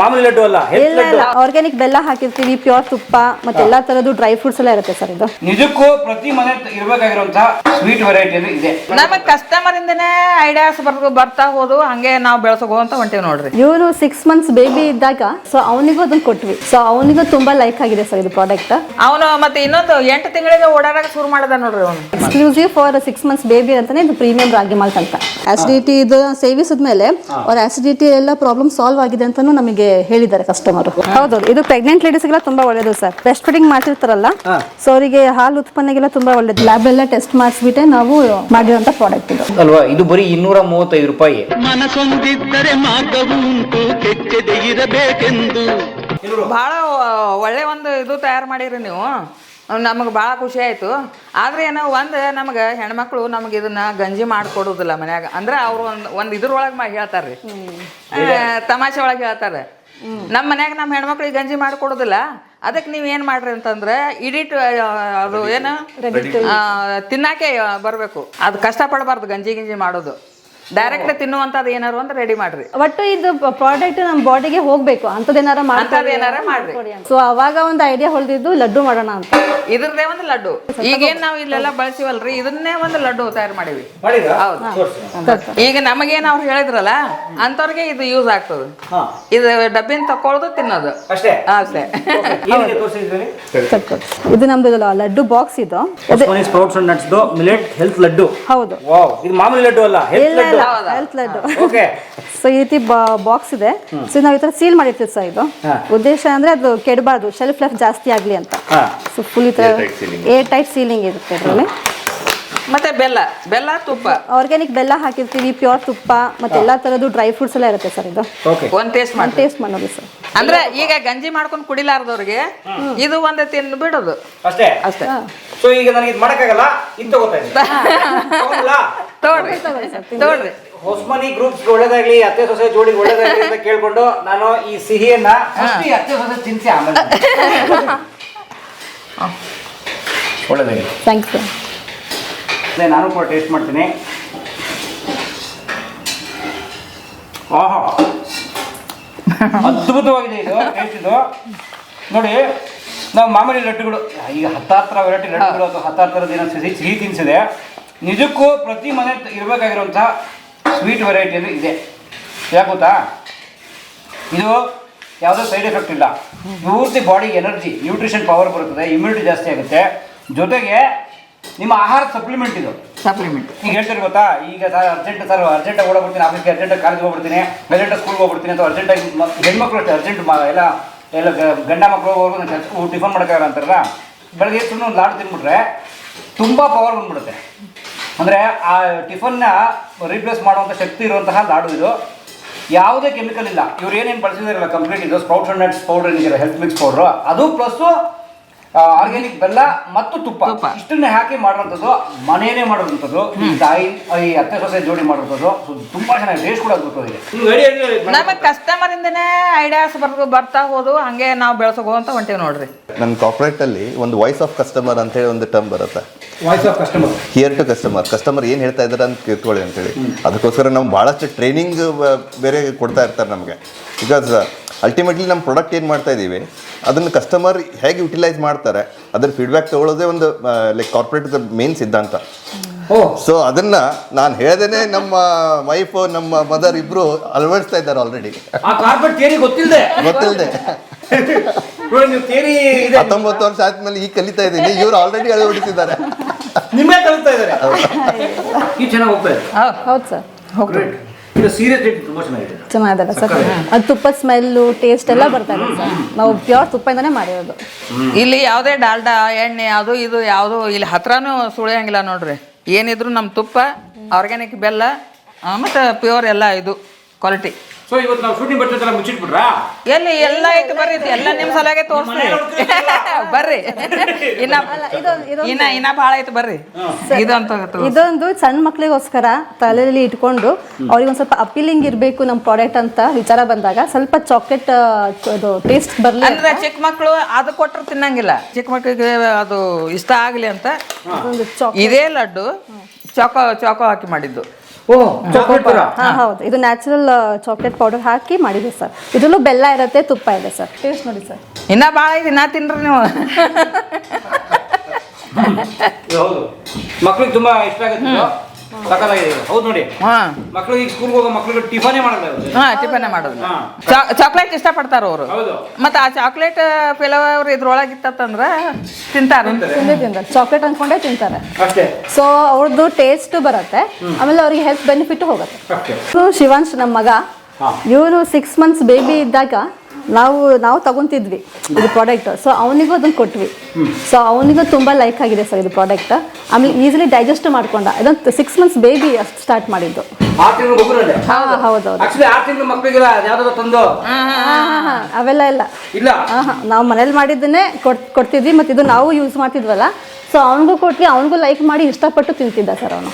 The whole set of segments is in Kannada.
ಮಾಮೂಲಿ ಲಡ್ಡು ಅಲ್ಲ ಹೆಲ್ತ್ ಇಲ್ಲ ಲಡ್ಡು. ಇಲ್ಲ ಆರ್ಗ್ಯಾನಿಕ್ ಬೆಲ್ಲ ಹಾಕಿರ್ತೀವಿ ಪ್ಯೂರ್ ತುಪ್ಪ ಮತ್ತೆ ಎಲ್ಲಾ ತರದ್ದು ಡ್ರೈ ಫ್ರೂಟ್ಸ್ ಎಲ್ಲ ಇರುತ್ತೆ ಸರ್ ಇದು. ನಿಜಕ್ಕೂ ಪ್ರತಿ ಮನೆ ಇರಬೇಕಾಗಿರುವಂತ ಸ್ವೀಟ್ ವೆರೈಟಿ ಇದೆ. ನಮಗ್ ಕಸ್ಟಮರ್ ಇಂದನೇ ಐಡಿಯಾಸ್ ಬರ್ದು ಬರ್ತಾ ಹೋದು ಹಂಗೆ ನಾವು ಬೆಳ್ಸೋಗೋಂತ ಹೊಂಟೀವಿ ನೋಡ್ರಿ. ಇವರು ಸಿಕ್ಸ್ ಮಂತ್ಸ್ ಬೇಬಿ ಇದ್ದಾಗ ಸೊ ಅವನಿಗೂ ಅದನ್ನ ಕೊಟ್ವಿ. ಸೊ ಅವನಿಗೂ ತುಂಬಾ ಲೈಕ್ ಆಗಿದೆ ಸರ್ ಇದು ಪ್ರಾಡಕ್ಟ್ ಅವನು ಮತ್ತೆ ಇನ್ನೊಂದು ಎಂಟು ತಿಂಗಳಿಗೆ ಓಡಾಡಕ್ ಶುರು ಮಾಡದ ನೋಡ್ರಿ ಅವನು. Exclusive for six months baby ಅಂತಾನೆ ಇದು ಪ್ರೀಮಿಯಂ ರಾಗಿ ಮಾಲ್ಟ್ ಅಂತ. ಆಸಿಡಿಟಿ ಇದು ಸೇವಿಸಿದ್ಮೇಲೆ ಅವ್ರ ಆಸಿಡಿಟಿ ಎಲ್ಲ ಪ್ರಾಬ್ಲಮ್ ಸಾಲ್ವ್ ಆಗಿದೆ ಅಂತಾನು ನಮಗೆ ಹೇಳಿದ್ದಾರೆ ಕಸ್ಟಮರ್ ಹೌದು ಇದು ಪ್ರೆಗ್ನೆಂಟ್ ಲೇಡೀಸ್ಗೆಲ್ಲ ತುಂಬಾ ಒಳ್ಳೇದು ಸರ್ ಬ್ರೆಸ್ಟ್ ಫೀಡಿಂಗ್ ಮಾಡ್ತಿರ್ತಾರಲ್ಲ ಸೊ ಅವರಿಗೆ ಹಾಲು ಉತ್ಪನ್ನಗೆಲ್ಲ ತುಂಬಾ ಒಳ್ಳೇದು. ಲ್ಯಾಬ್ ಎಲ್ಲ ಟೆಸ್ಟ್ ಮಾಡಿಸ್ಬಿಟ್ಟೆ ನಾವು ಮಾಡಿರುವಂತ ಪ್ರಾಡಕ್ಟ್ ಇದು. ಅಲ್ವಾ? ಇದು ಬರೀ ಇನ್ನೂರ ಮೂವತ್ತೈದು ರೂಪಾಯಿ. ಮನಸ್ಸೊಂದಿದ್ದರೆ ಮಾರ್ಗವು ಉಂಟು ಕೆಚ್ಚದೆ ಇರಬೇಕೆಂದು. ಭಾಳ ಒಳ್ಳೆ ಒಂದು ಇದು ತಯಾರು ಮಾಡಿರಿ ನೀವು. ನಮಗೆ ಭಾಳ ಖುಷಿ ಆಯಿತು. ಆದರೆ ಏನೋ ಒಂದು ನಮಗೆ ಹೆಣ್ಮಕ್ಳು ನಮಗೆ ಇದನ್ನ ಗಂಜಿ ಮಾಡಿಕೊಡೋದಿಲ್ಲ ಮನ್ಯಾಗ. ಅಂದ್ರೆ ಅವರು ಒಂದು ಒಂದು ಇದ್ರೊಳಗೆ ಮಾ ಹೇಳ್ತಾರೆ ರೀ ತಮಾಷೆ ಒಳಗೆ ಹೇಳ್ತಾರೆ ನಮ್ಮ ಮನ್ಯಾಗ ನಮ್ಮ ಹೆಣ್ಮಕ್ಳಿಗೆ ಗಂಜಿ ಮಾಡಿಕೊಡೋದಿಲ್ಲ ಅದಕ್ಕೆ ನೀವು ಏನು ಮಾಡ್ರಿ ಅಂತಂದ್ರೆ ಇಡಿಟ್ ಅದು ಏನು? ತಿನ್ನಾಕೆ ಬರಬೇಕು. ಅದು ಕಷ್ಟಪಡಬಾರ್ದು ಗಂಜಿ ಗಿಂಜಿ ಮಾಡೋದು. ಡೈರೆಕ್ಟ್ ತಿನ್ನುವಂತದ್ದು ಏನಾರು ಅಂತ ರೆಡಿ ಮಾಡ್ರಿ. ಒಟ್ಟು ಇದು ಪ್ರಾಡಕ್ಟ್ ನಮ್ಮ ಬಾಡಿಗೆ ಹೋಗ್ಬೇಕು. ಅಂತದೇನಾರ ಮಾಡ್ತಾರೆ. ಏನಾರ ಮಾಡ್ರಿ. ಸೊ ಅವಾಗ ಒಂದು ಐಡಿಯಾ ಹೊಳ್ದಿದ್ದು ಲಡ್ಡು ಮಾಡೋಣ ಅಂತ. ಇದ್ರದೇ ಒಂದು ಲಡ್ಡು. ಈಗೇನ್ ನಾವು ಇಲ್ಲೆಲ್ಲ ಬಳಸಿವಲ್ರಿ ಇದನ್ನೇ ಒಂದು ಲಡ್ಡು ತಯಾರು ಮಾಡಿವಿ? ಹೌದು. ಈಗ ನಮಗೇನ ಅವ್ರು ಹೇಳಿದ್ರಲ್ಲ ಅಂತವ್ರಿಗೆ ಇದು ಯೂಸ್ ಆಗ್ತದೆ. ಇದು ಡಬ್ಬಿನ ತಕೊಳ್ಳೋದು ತಿನ್ನೋದು. ಅಷ್ಟೇ? ಇದು ನಮ್ದು ಲಡ್ಡು ಬಾಕ್ಸ್ ಇದು. Sprouts and nuts millet health laddu. ಹೌದು. ಇದು ಮಾಮೂಲಿ ಲಡ್ಡು ಅಲ್ಲ health laddu. Health okay so ಈ ರೀತಿ ಬಾಕ್ಸ್ ಇದೆ. ಸೊ ನಾವು ಈ ತರ ಸೀಲ್ ಮಾಡಿರ್ತೀವಿ ಸರ್ ಇದು. ಉದ್ದೇಶ ಅಂದ್ರೆ ಅದು ಕೆಡಬಾರ್ದು. ಶೆಲ್ಫ್ ಲೈಫ್ ಜಾಸ್ತಿ ಆಗ್ಲಿ ಅಂತ. ಸೊ ಫುಲ್ ಈ ತರ ಏರ್ ಟೈಪ್ ಸೀಲಿಂಗ್ ಇರುತ್ತೆ ಅದರಲ್ಲಿ. ಮತ್ತೆ ಬೆಲ್ಲ. ಬೆಲ್ಲ ತುಪ್ಪ. ಆರ್ಗ್ಯಾನಿಕ್ ಬೆಲ್ಲ ಹಾಕಿರ್ತೀವಿ ಪ್ಯೂರ್ ತುಪ್ಪ ಮತ್ತೆ ಎಲ್ಲಾ ತರದ್ದು ಡ್ರೈ ಫ್ರೂಟ್ಸ್ ಎಲ್ಲ ಇರುತ್ತೆ ಸರ್ ಇದು. ಓಕೆ ಒಂದ್ ಟೇಸ್ಟ್ ಮಾಡಿ ಟೇಸ್ಟ್ ಮಾಡೋದು ಸರ್ ಅಂದ್ರೆ ಈಗ ಗಂಜಿ ಮಾಡ್ಕೊಂಡು ಕುಡಿಲಾರ್ದವ್ರಿಗೆ ಇದು ಒಂದೇ ತಿನ್ ಬಿಡೋದು. ಅಷ್ಟೇ? ಅಷ್ಟೇ. ಸೊ ಈಗ ನನಗೆ ಇದು ಮಾಡಕ್ಕಾಗಲ್ಲ ಇದು ತಗೋತಾ? ತಗೊಳ್ರಿ. ತಗೊಳ್ರಿ. ಹೊಸ್ಮನಿ ಗ್ರೂಪ್ಸ್ ಒಳ್ಳೇದಾಗ್ಲಿ ಅತ್ತೆ ಸೊಸೆ ಜೋಡಿ ಒಳ್ಳೇದಾಗ್ಲಿ ಅಂತ ಕೇಳ್ಕೊಂಡು ನಾನು ಈ ಸಿಹಿಯನ್ನ first ಈ ಅತ್ತೆ ಸೊಸೆ ತಿನ್ಸಿ ಆಮೇಲೆ ಒಳ್ಳೇದಾಗಿ ಥ್ಯಾಂಕ್ಸ್ ಸರ್. ಅದೇ ನಾನು ಕೂಡ ಟೇಸ್ಟ್ ಮಾಡ್ತೀನಿ. ಆಹಾ. ಅದ್ಭುತವಾಗಿದೆ ಇದು ಟೇಸ್ಟ್ ಇದು. ನೋಡಿ ನಾವು ಮಾಮೂಲಿ ಲಡ್ಡುಗಳು ಈಗ ಹತ್ತಾರು ಥರ ವೆರೈಟಿ ಲಡ್ಡುಗಳು ಅಥವಾ ಹತ್ತಾರು ಥರದ ಏನೋ ಸಿಹಿ ಸಿಹಿ ತಿನಿಸಿದೆ. ನಿಜಕ್ಕೂ ಪ್ರತಿ ಮನೆ ಇರಬೇಕಾಗಿರುವಂಥ ಸ್ವೀಟ್ ವೆರೈಟಿಯಲ್ಲಿ ಇದೆ. ಯಾಕೆ ಗೊತ್ತಾ ಇದು ಯಾವುದೋ ಸೈಡ್ ಎಫೆಕ್ಟ್ ಇಲ್ಲ. ಪೂರ್ತಿ ಬಾಡಿಗೆ ಎನರ್ಜಿ ನ್ಯೂಟ್ರಿಷನ್ ಪವರ್ ಬರುತ್ತದೆ ಇಮ್ಯುನಿಟಿ ಜಾಸ್ತಿ ಆಗುತ್ತೆ. ಜೊತೆಗೆ ನಿಮ್ಮ ಆಹಾರ ಸಪ್ಲಿಮೆಂಟ್ ಇದು. ಸಪ್ಲಿಮೆಂಟ್ ಈಗ ಹೇಳ್ತಾರೆ ಗೊತ್ತಾ? ಈಗ ಸರ್ ಅರ್ಜೆಂಟ್ ಸರ್ ಅರ್ಜೆಂಟಾಗಿ ಓಡಾಡ್ಬಿಡ್ತೀನಿ ಆಫೀಸ್ಗೆ ಅರ್ಜೆಂಟಾಗಿ ಕಾಲೇಜ್ ಹೋಗ್ಬಿಡ್ತೀನಿ ಅರ್ಜೆಂಟಾಗಿ ಸ್ಕೂಲ್ಗೆ ಹೋಗ್ಬಿಡ್ತೀನಿ ಅಥವಾ ಅರ್ಜೆಂಟಾಗಿ ಹೆಣ್ಮಕ್ಳು ಅಷ್ಟೇ ಅರ್ಜೆಂಟ್ ಎಲ್ಲ ಎಲ್ಲ ಗಂಡ ಮಕ್ಕಳು ಹೋಗೋದು ಟಿಫನ್ ಮಾಡೋಕ್ಕಾಗಲ್ಲ ಅಂತಾರಲ್ಲ? ಬೆಳಗ್ಗೆ ಸುಮ್ಮನೆ ಒಂದು ಲಾಡು ತಿನ್ಬಿಟ್ರೆ ತುಂಬ ಪವರ್ ಬಂದ್ಬಿಡುತ್ತೆ. ಅಂದರೆ ಆ ಟಿಫನ್ನ ರೀಪ್ಲೇಸ್ ಮಾಡುವಂಥ ಶಕ್ತಿ ಇರುವಂತಹ ಲಾಡು ಇದು. ಯಾವುದೇ ಕೆಮಿಕಲ್ ಇಲ್ಲ. ಇವ್ರು ಏನೇನು ಬಳಸಿದಾರಲ್ಲ ಕಂಪ್ಲೀಟ್ ಇದು ಸ್ಪ್ರೌಟ್ಸ್ ಅಂಡ್ ನಟ್ಸ್ ಪೌಡರ್ ಏನಿದೆ ಹೆಲ್ತ್ ಮಿಕ್ಸ್ ಪೌಡ್ರು ಅದು ಪ್ಲಸ್ಸು ಆರ್ಗ್ಯಾನಿಕ್ ಬೆಲ್ಲ ಮತ್ತು ತುಪ್ಪ. ಇಷ್ಟನ್ನ ಹಾಕಿ ಮಾಡುವಂಥದ್ದು ಮನೆಯೇ ಮಾಡುವಂಥದ್ದು ಈ ತಾಯಿ ಈ ಅತ್ತೆ ಸೊಸೆ ಜೋಡಿ ಮಾಡುವಂಥದ್ದು ಸೊ ತುಂಬಾ ಚೆನ್ನಾಗಿ ಟೇಸ್ಟ್ ಕೂಡ ಅದ್ಭುತವಾಗಿದೆ ನಮಗ್ ಕಸ್ಟಮರ್ ಇಂದನೇ ಐಡಿಯಾಸ್ ಬರ್ದು ಬರ್ತಾ ಹೋದು ಹಂಗೆ ನಾವು ಬೆಳ್ಸೋಗೋಂತ ಹೊಂಟೇವಿ ನೋಡ್ರಿ. ನನ್ನ ಕಾರ್ಪೊರೇಟ್ ಅಲ್ಲಿ ಒಂದು ವಾಯ್ಸ್ ಆಫ್ ಕಸ್ಟಮರ್ ಅಂತ ಹೇಳಿ ಒಂದು ಟರ್ಮ್ ಬರುತ್ತೆ. Voice of customer here to customer customer ಏನು ಹೇಳ್ತಾ ಇದ್ದಾರೆ ಅಂತ ತಿಳ್ಕೊಳ್ಳಿ ಅಂತೇಳಿ. ಅದಕ್ಕೋಸ್ಕರ ನಾವು ಭಾಳಷ್ಟು ಟ್ರೈನಿಂಗ್ ಬೇರೆ ಕೊಡ್ತಾ ಇರ್ತಾರೆ ನಮಗೆ. ಬಿಕಾಸ್ ಅಲ್ಟಿಮೇಟ್ಲಿ ನಮ್ಮ ಪ್ರಾಡಕ್ಟ್ ಏನು ಮಾಡ್ತಾ ಇದ್ದೀವಿ ಅದನ್ನು ಕಸ್ಟಮರ್ ಹೇಗೆ ಯುಟಿಲೈಸ್ ಮಾಡ್ತಾರೆ? ಅದ್ರ ಫೀಡ್ಬ್ಯಾಕ್ ತಗೊಳ್ಳೋದೇ ಒಂದು ಲೈಕ್ ಕಾರ್ಪೊರೇಟ್ ಮೇನ್ ಸಿದ್ಧಾಂತ. ಓ. ಸೊ ಅದನ್ನ ನಾನು ಹೇಳ್ದೇನೆ ನಮ್ಮ ವೈಫ್ ನಮ್ಮ ಮದರ್ ಇಬ್ರು ಅಳವಡಿಸ್ತಾ ಇದ್ದಾರೆ ಆಲ್ರೆಡಿ ಆ ಕಾರ್ಪೆಟ್ ಥಿಯರಿ ಗೊತ್ತಿಲ್ಲದೆ ಗೊತ್ತಿಲ್ಲದೆ ನೋಡಿ ನೀವು ಥಿಯರಿ ಇದೆ. ಹತ್ತೊಂಬತ್ತು ವರ್ಷ ಆದ್ಮೇಲೆ ಈಗ ಕಲಿತಾ ಇದ್ದೀನಿ. ಇವ್ರು ಆಲ್ರೆಡಿ ಅಳವಡಿಸಿದ್ದಾರೆ. ನಿಮ್ಮೇ ಕಲಿತಾ ಇದ್ದಾರೆ. ಇದು ಚೆನ್ನಾಗಿ ಹೋಗ್ತಾ ಇದೆ. ಹೌದು ಸರ್. ಇದು ಸೀರಿಯಸ್ ರೇಟ್ ತುಂಬಾ ಚೆನ್ನಾಗಿದೆ. ಸರ್. ಅದು ತುಪ್ಪದ ಸ್ಮೆಲ್ಲು ಟೇಸ್ಟ್ ಎಲ್ಲ ಬರ್ತಾ ಇದೆ ಸರ್. ನಾವು ಪ್ಯೂರ್ ತುಪ್ಪದಿಂದನೇ ಮಾಡಿರೋದು. ಇಲ್ಲಿ ಯಾವುದೇ ಡಾಲ್ಡಾ ಎಣ್ಣೆ ಅದು ಇದು ಯಾವುದು ಇಲ್ಲಿ ಹತ್ರನೂ ಸುಳಿಯಂಗಿಲ್ಲ ನೋಡ್ರಿ. ಏನಿದ್ರು ನಮ್ಮ ತುಪ್ಪ ಆರ್ಗ್ಯಾನಿಕ್ ಬೆಲ್ಲ ಆ, ಮತ್ತೆ ಪ್ಯೂರ್ ಎಲ್ಲ ಇದು ಕ್ವಾಲಿಟಿ ಸೊ ಇವತ್ತು ನಾವು ಶೂಟಿಂಗ್ ಬರ್ತೈತಲ್ಲ ಮುಚ್ಚಿಟ್ಬಿಟ್ರಾ? ಎಲ್ಲಿ ಎಲ್ಲ ಐತಿ ಬರ್ರಿ ಇದು ಎಲ್ಲ ನಿಮ್ ಸಲಾಗೆ ತೋರಿಸ್ತೀವಿ ಬರ್ರಿ. ಇನ್ನ ಇನ್ನ ಇನ್ನ ಭಾಳ ಐತಿ ಬರ್ರಿ. ಇದಂತ ಇದೊಂದು ಸಣ್ಣ ಮಕ್ಳಿಗೋಸ್ಕರ ತಲೆಯಲ್ಲಿ ಇಟ್ಕೊಂಡು ಅವ್ರಿಗೆ ಒಂದ್ ಸ್ವಲ್ಪ ಅಪೀಲಿಂಗ್ ಇರಬೇಕು ನಮ್ಮ ಪ್ರಾಡಕ್ಟ್ ಅಂತ ವಿಚಾರ ಬಂದಾಗ ಸ್ವಲ್ಪ ಚಾಕ್ಲೇಟ್ ಅದು ಟೇಸ್ಟ್ ಬರಲಿ ಅಂದ್ರೆ ಚಿಕ್ಕ ಮಕ್ಕಳು ಅದು ಕೊಟ್ಟರು ತಿನ್ನಂಗಿಲ್ಲ. ಚಿಕ್ಕ ಮಕ್ಕಳಿಗೆ ಅದು ಇಷ್ಟ ಆಗಲಿ ಅಂತ ಇದೇ ಲಡ್ಡು ಚಾಕೋ ಚಾಕೋ ಹಾಕಿ ಮಾಡಿದ್ದು. ಹೌದು. ಇದು ನ್ಯಾಚುರಲ್ ಚಾಕ್ಲೇಟ್ ಪೌಡರ್ ಹಾಕಿ ಮಾಡಿದ್ವಿ ಸರ್. ಇದರಲ್ಲೂ ಬೆಲ್ಲ ಇರುತ್ತೆ ತುಪ್ಪ ಇದೆ ಸರ್. ಟೇಸ್ಟ್ ನೋಡಿ ಸರ್. ಇನ್ನ ಭಾಳ ಐತಿ ನಾ ತಿನ್ರಿ ನೀವು. ಇದು ಹೌದು. ಮಕ್ಳಿಗೆ ತುಂಬಾ ಇಷ್ಟ ಆಗುತ್ತೆ ಇದು. ಹೌದು ನೋಡಿ. ಹಾಂ. ಮಕ್ಳಿಗೆ ಈಗ ಸ್ಕೂಲ್ಗೆ ಹೋಗೋ ಮಕ್ಳಿಗೆ ಟಿಫನೇ ಮಾಡಲ್ಲ ಇವ್ರು. ಹಾಂ ಟಿಫನ್ ಮಾಡೋದು. ಹಾ. ಚಾಕ್ಲೇಟ್ ಇಷ್ಟಪಡ್ತಾರ ಅವರು. ಹೌದು. ಮತ್ತು ಆ ಚಾಕ್ಲೇಟ್ ಫಿಲವರ್ ಇದ್ರೊಳಗೆ ಇತ್ತಂದ್ರೆ ತಿಂತಾರ. ತಿಂದೇ ತಿಂತಾರೆ. ಚಾಕ್ಲೇಟ್ ಅನ್ಕೊಂಡೇ ತಿಂತಾರೆ. ಅಷ್ಟೇ. ಸೊ ಅವ್ರದ್ದು ಟೇಸ್ಟ್ ಬರುತ್ತೆ. ಆಮೇಲೆ ಅವ್ರಿಗೆ ಹೆಲ್ತ್ ಬೆನಿಫಿಟ್ ಹೋಗುತ್ತೆ. ಅಷ್ಟೇ. ಸೊ ಶಿವಾಂಶ್ ನಮ್ಮ ಮಗ. ಹಾ. ಇವನು ಸಿಕ್ಸ್ ಮಂತ್ಸ್ ಬೇಬಿ ಇದ್ದಾಗ ನಾವು ನಾವು ತಗೊಂತಿದ್ವಿ ಇದು ಪ್ರಾಡಕ್ಟ್ ಸೊ ಅವನಿಗೂ ಅದನ್ನ ಕೊಟ್ವಿ. ಸೊ ಅವನಿಗೂ ತುಂಬ ಲೈಕ್ ಆಗಿದೆ ಸರ್ ಇದು ಪ್ರಾಡಕ್ಟ್ ಆಮೇಲೆ ಈಸಿಲಿ ಡೈಜೆಸ್ಟ್ ಮಾಡ್ಕೊಂಡ. ಇದೊಂದು ಸಿಕ್ಸ್ ಮಂತ್ಸ್ ಬೇಬಿ ಅಷ್ಟು ಸ್ಟಾರ್ಟ್ ಮಾಡಿದ್ದು. ಅವೆಲ್ಲ ಇಲ್ಲ. ನಾವು ಮನೇಲಿ ಮಾಡಿದ್ದನ್ನೇ ಕೊಡ್ ಕೊಡ್ತಿದ್ವಿ ಮತ್ತೆ ಇದು ನಾವು ಯೂಸ್ ಮಾಡ್ತಿದ್ವಲ್ಲ ಸೊ ಅವನಿಗೂ ಕೊಟ್ಟು ಅವನಿಗೂ ಲೈಕ್ ಮಾಡಿ ಇಷ್ಟಪಟ್ಟು ತಿಂತಿದ್ದ ಸರ್ ಅವನು.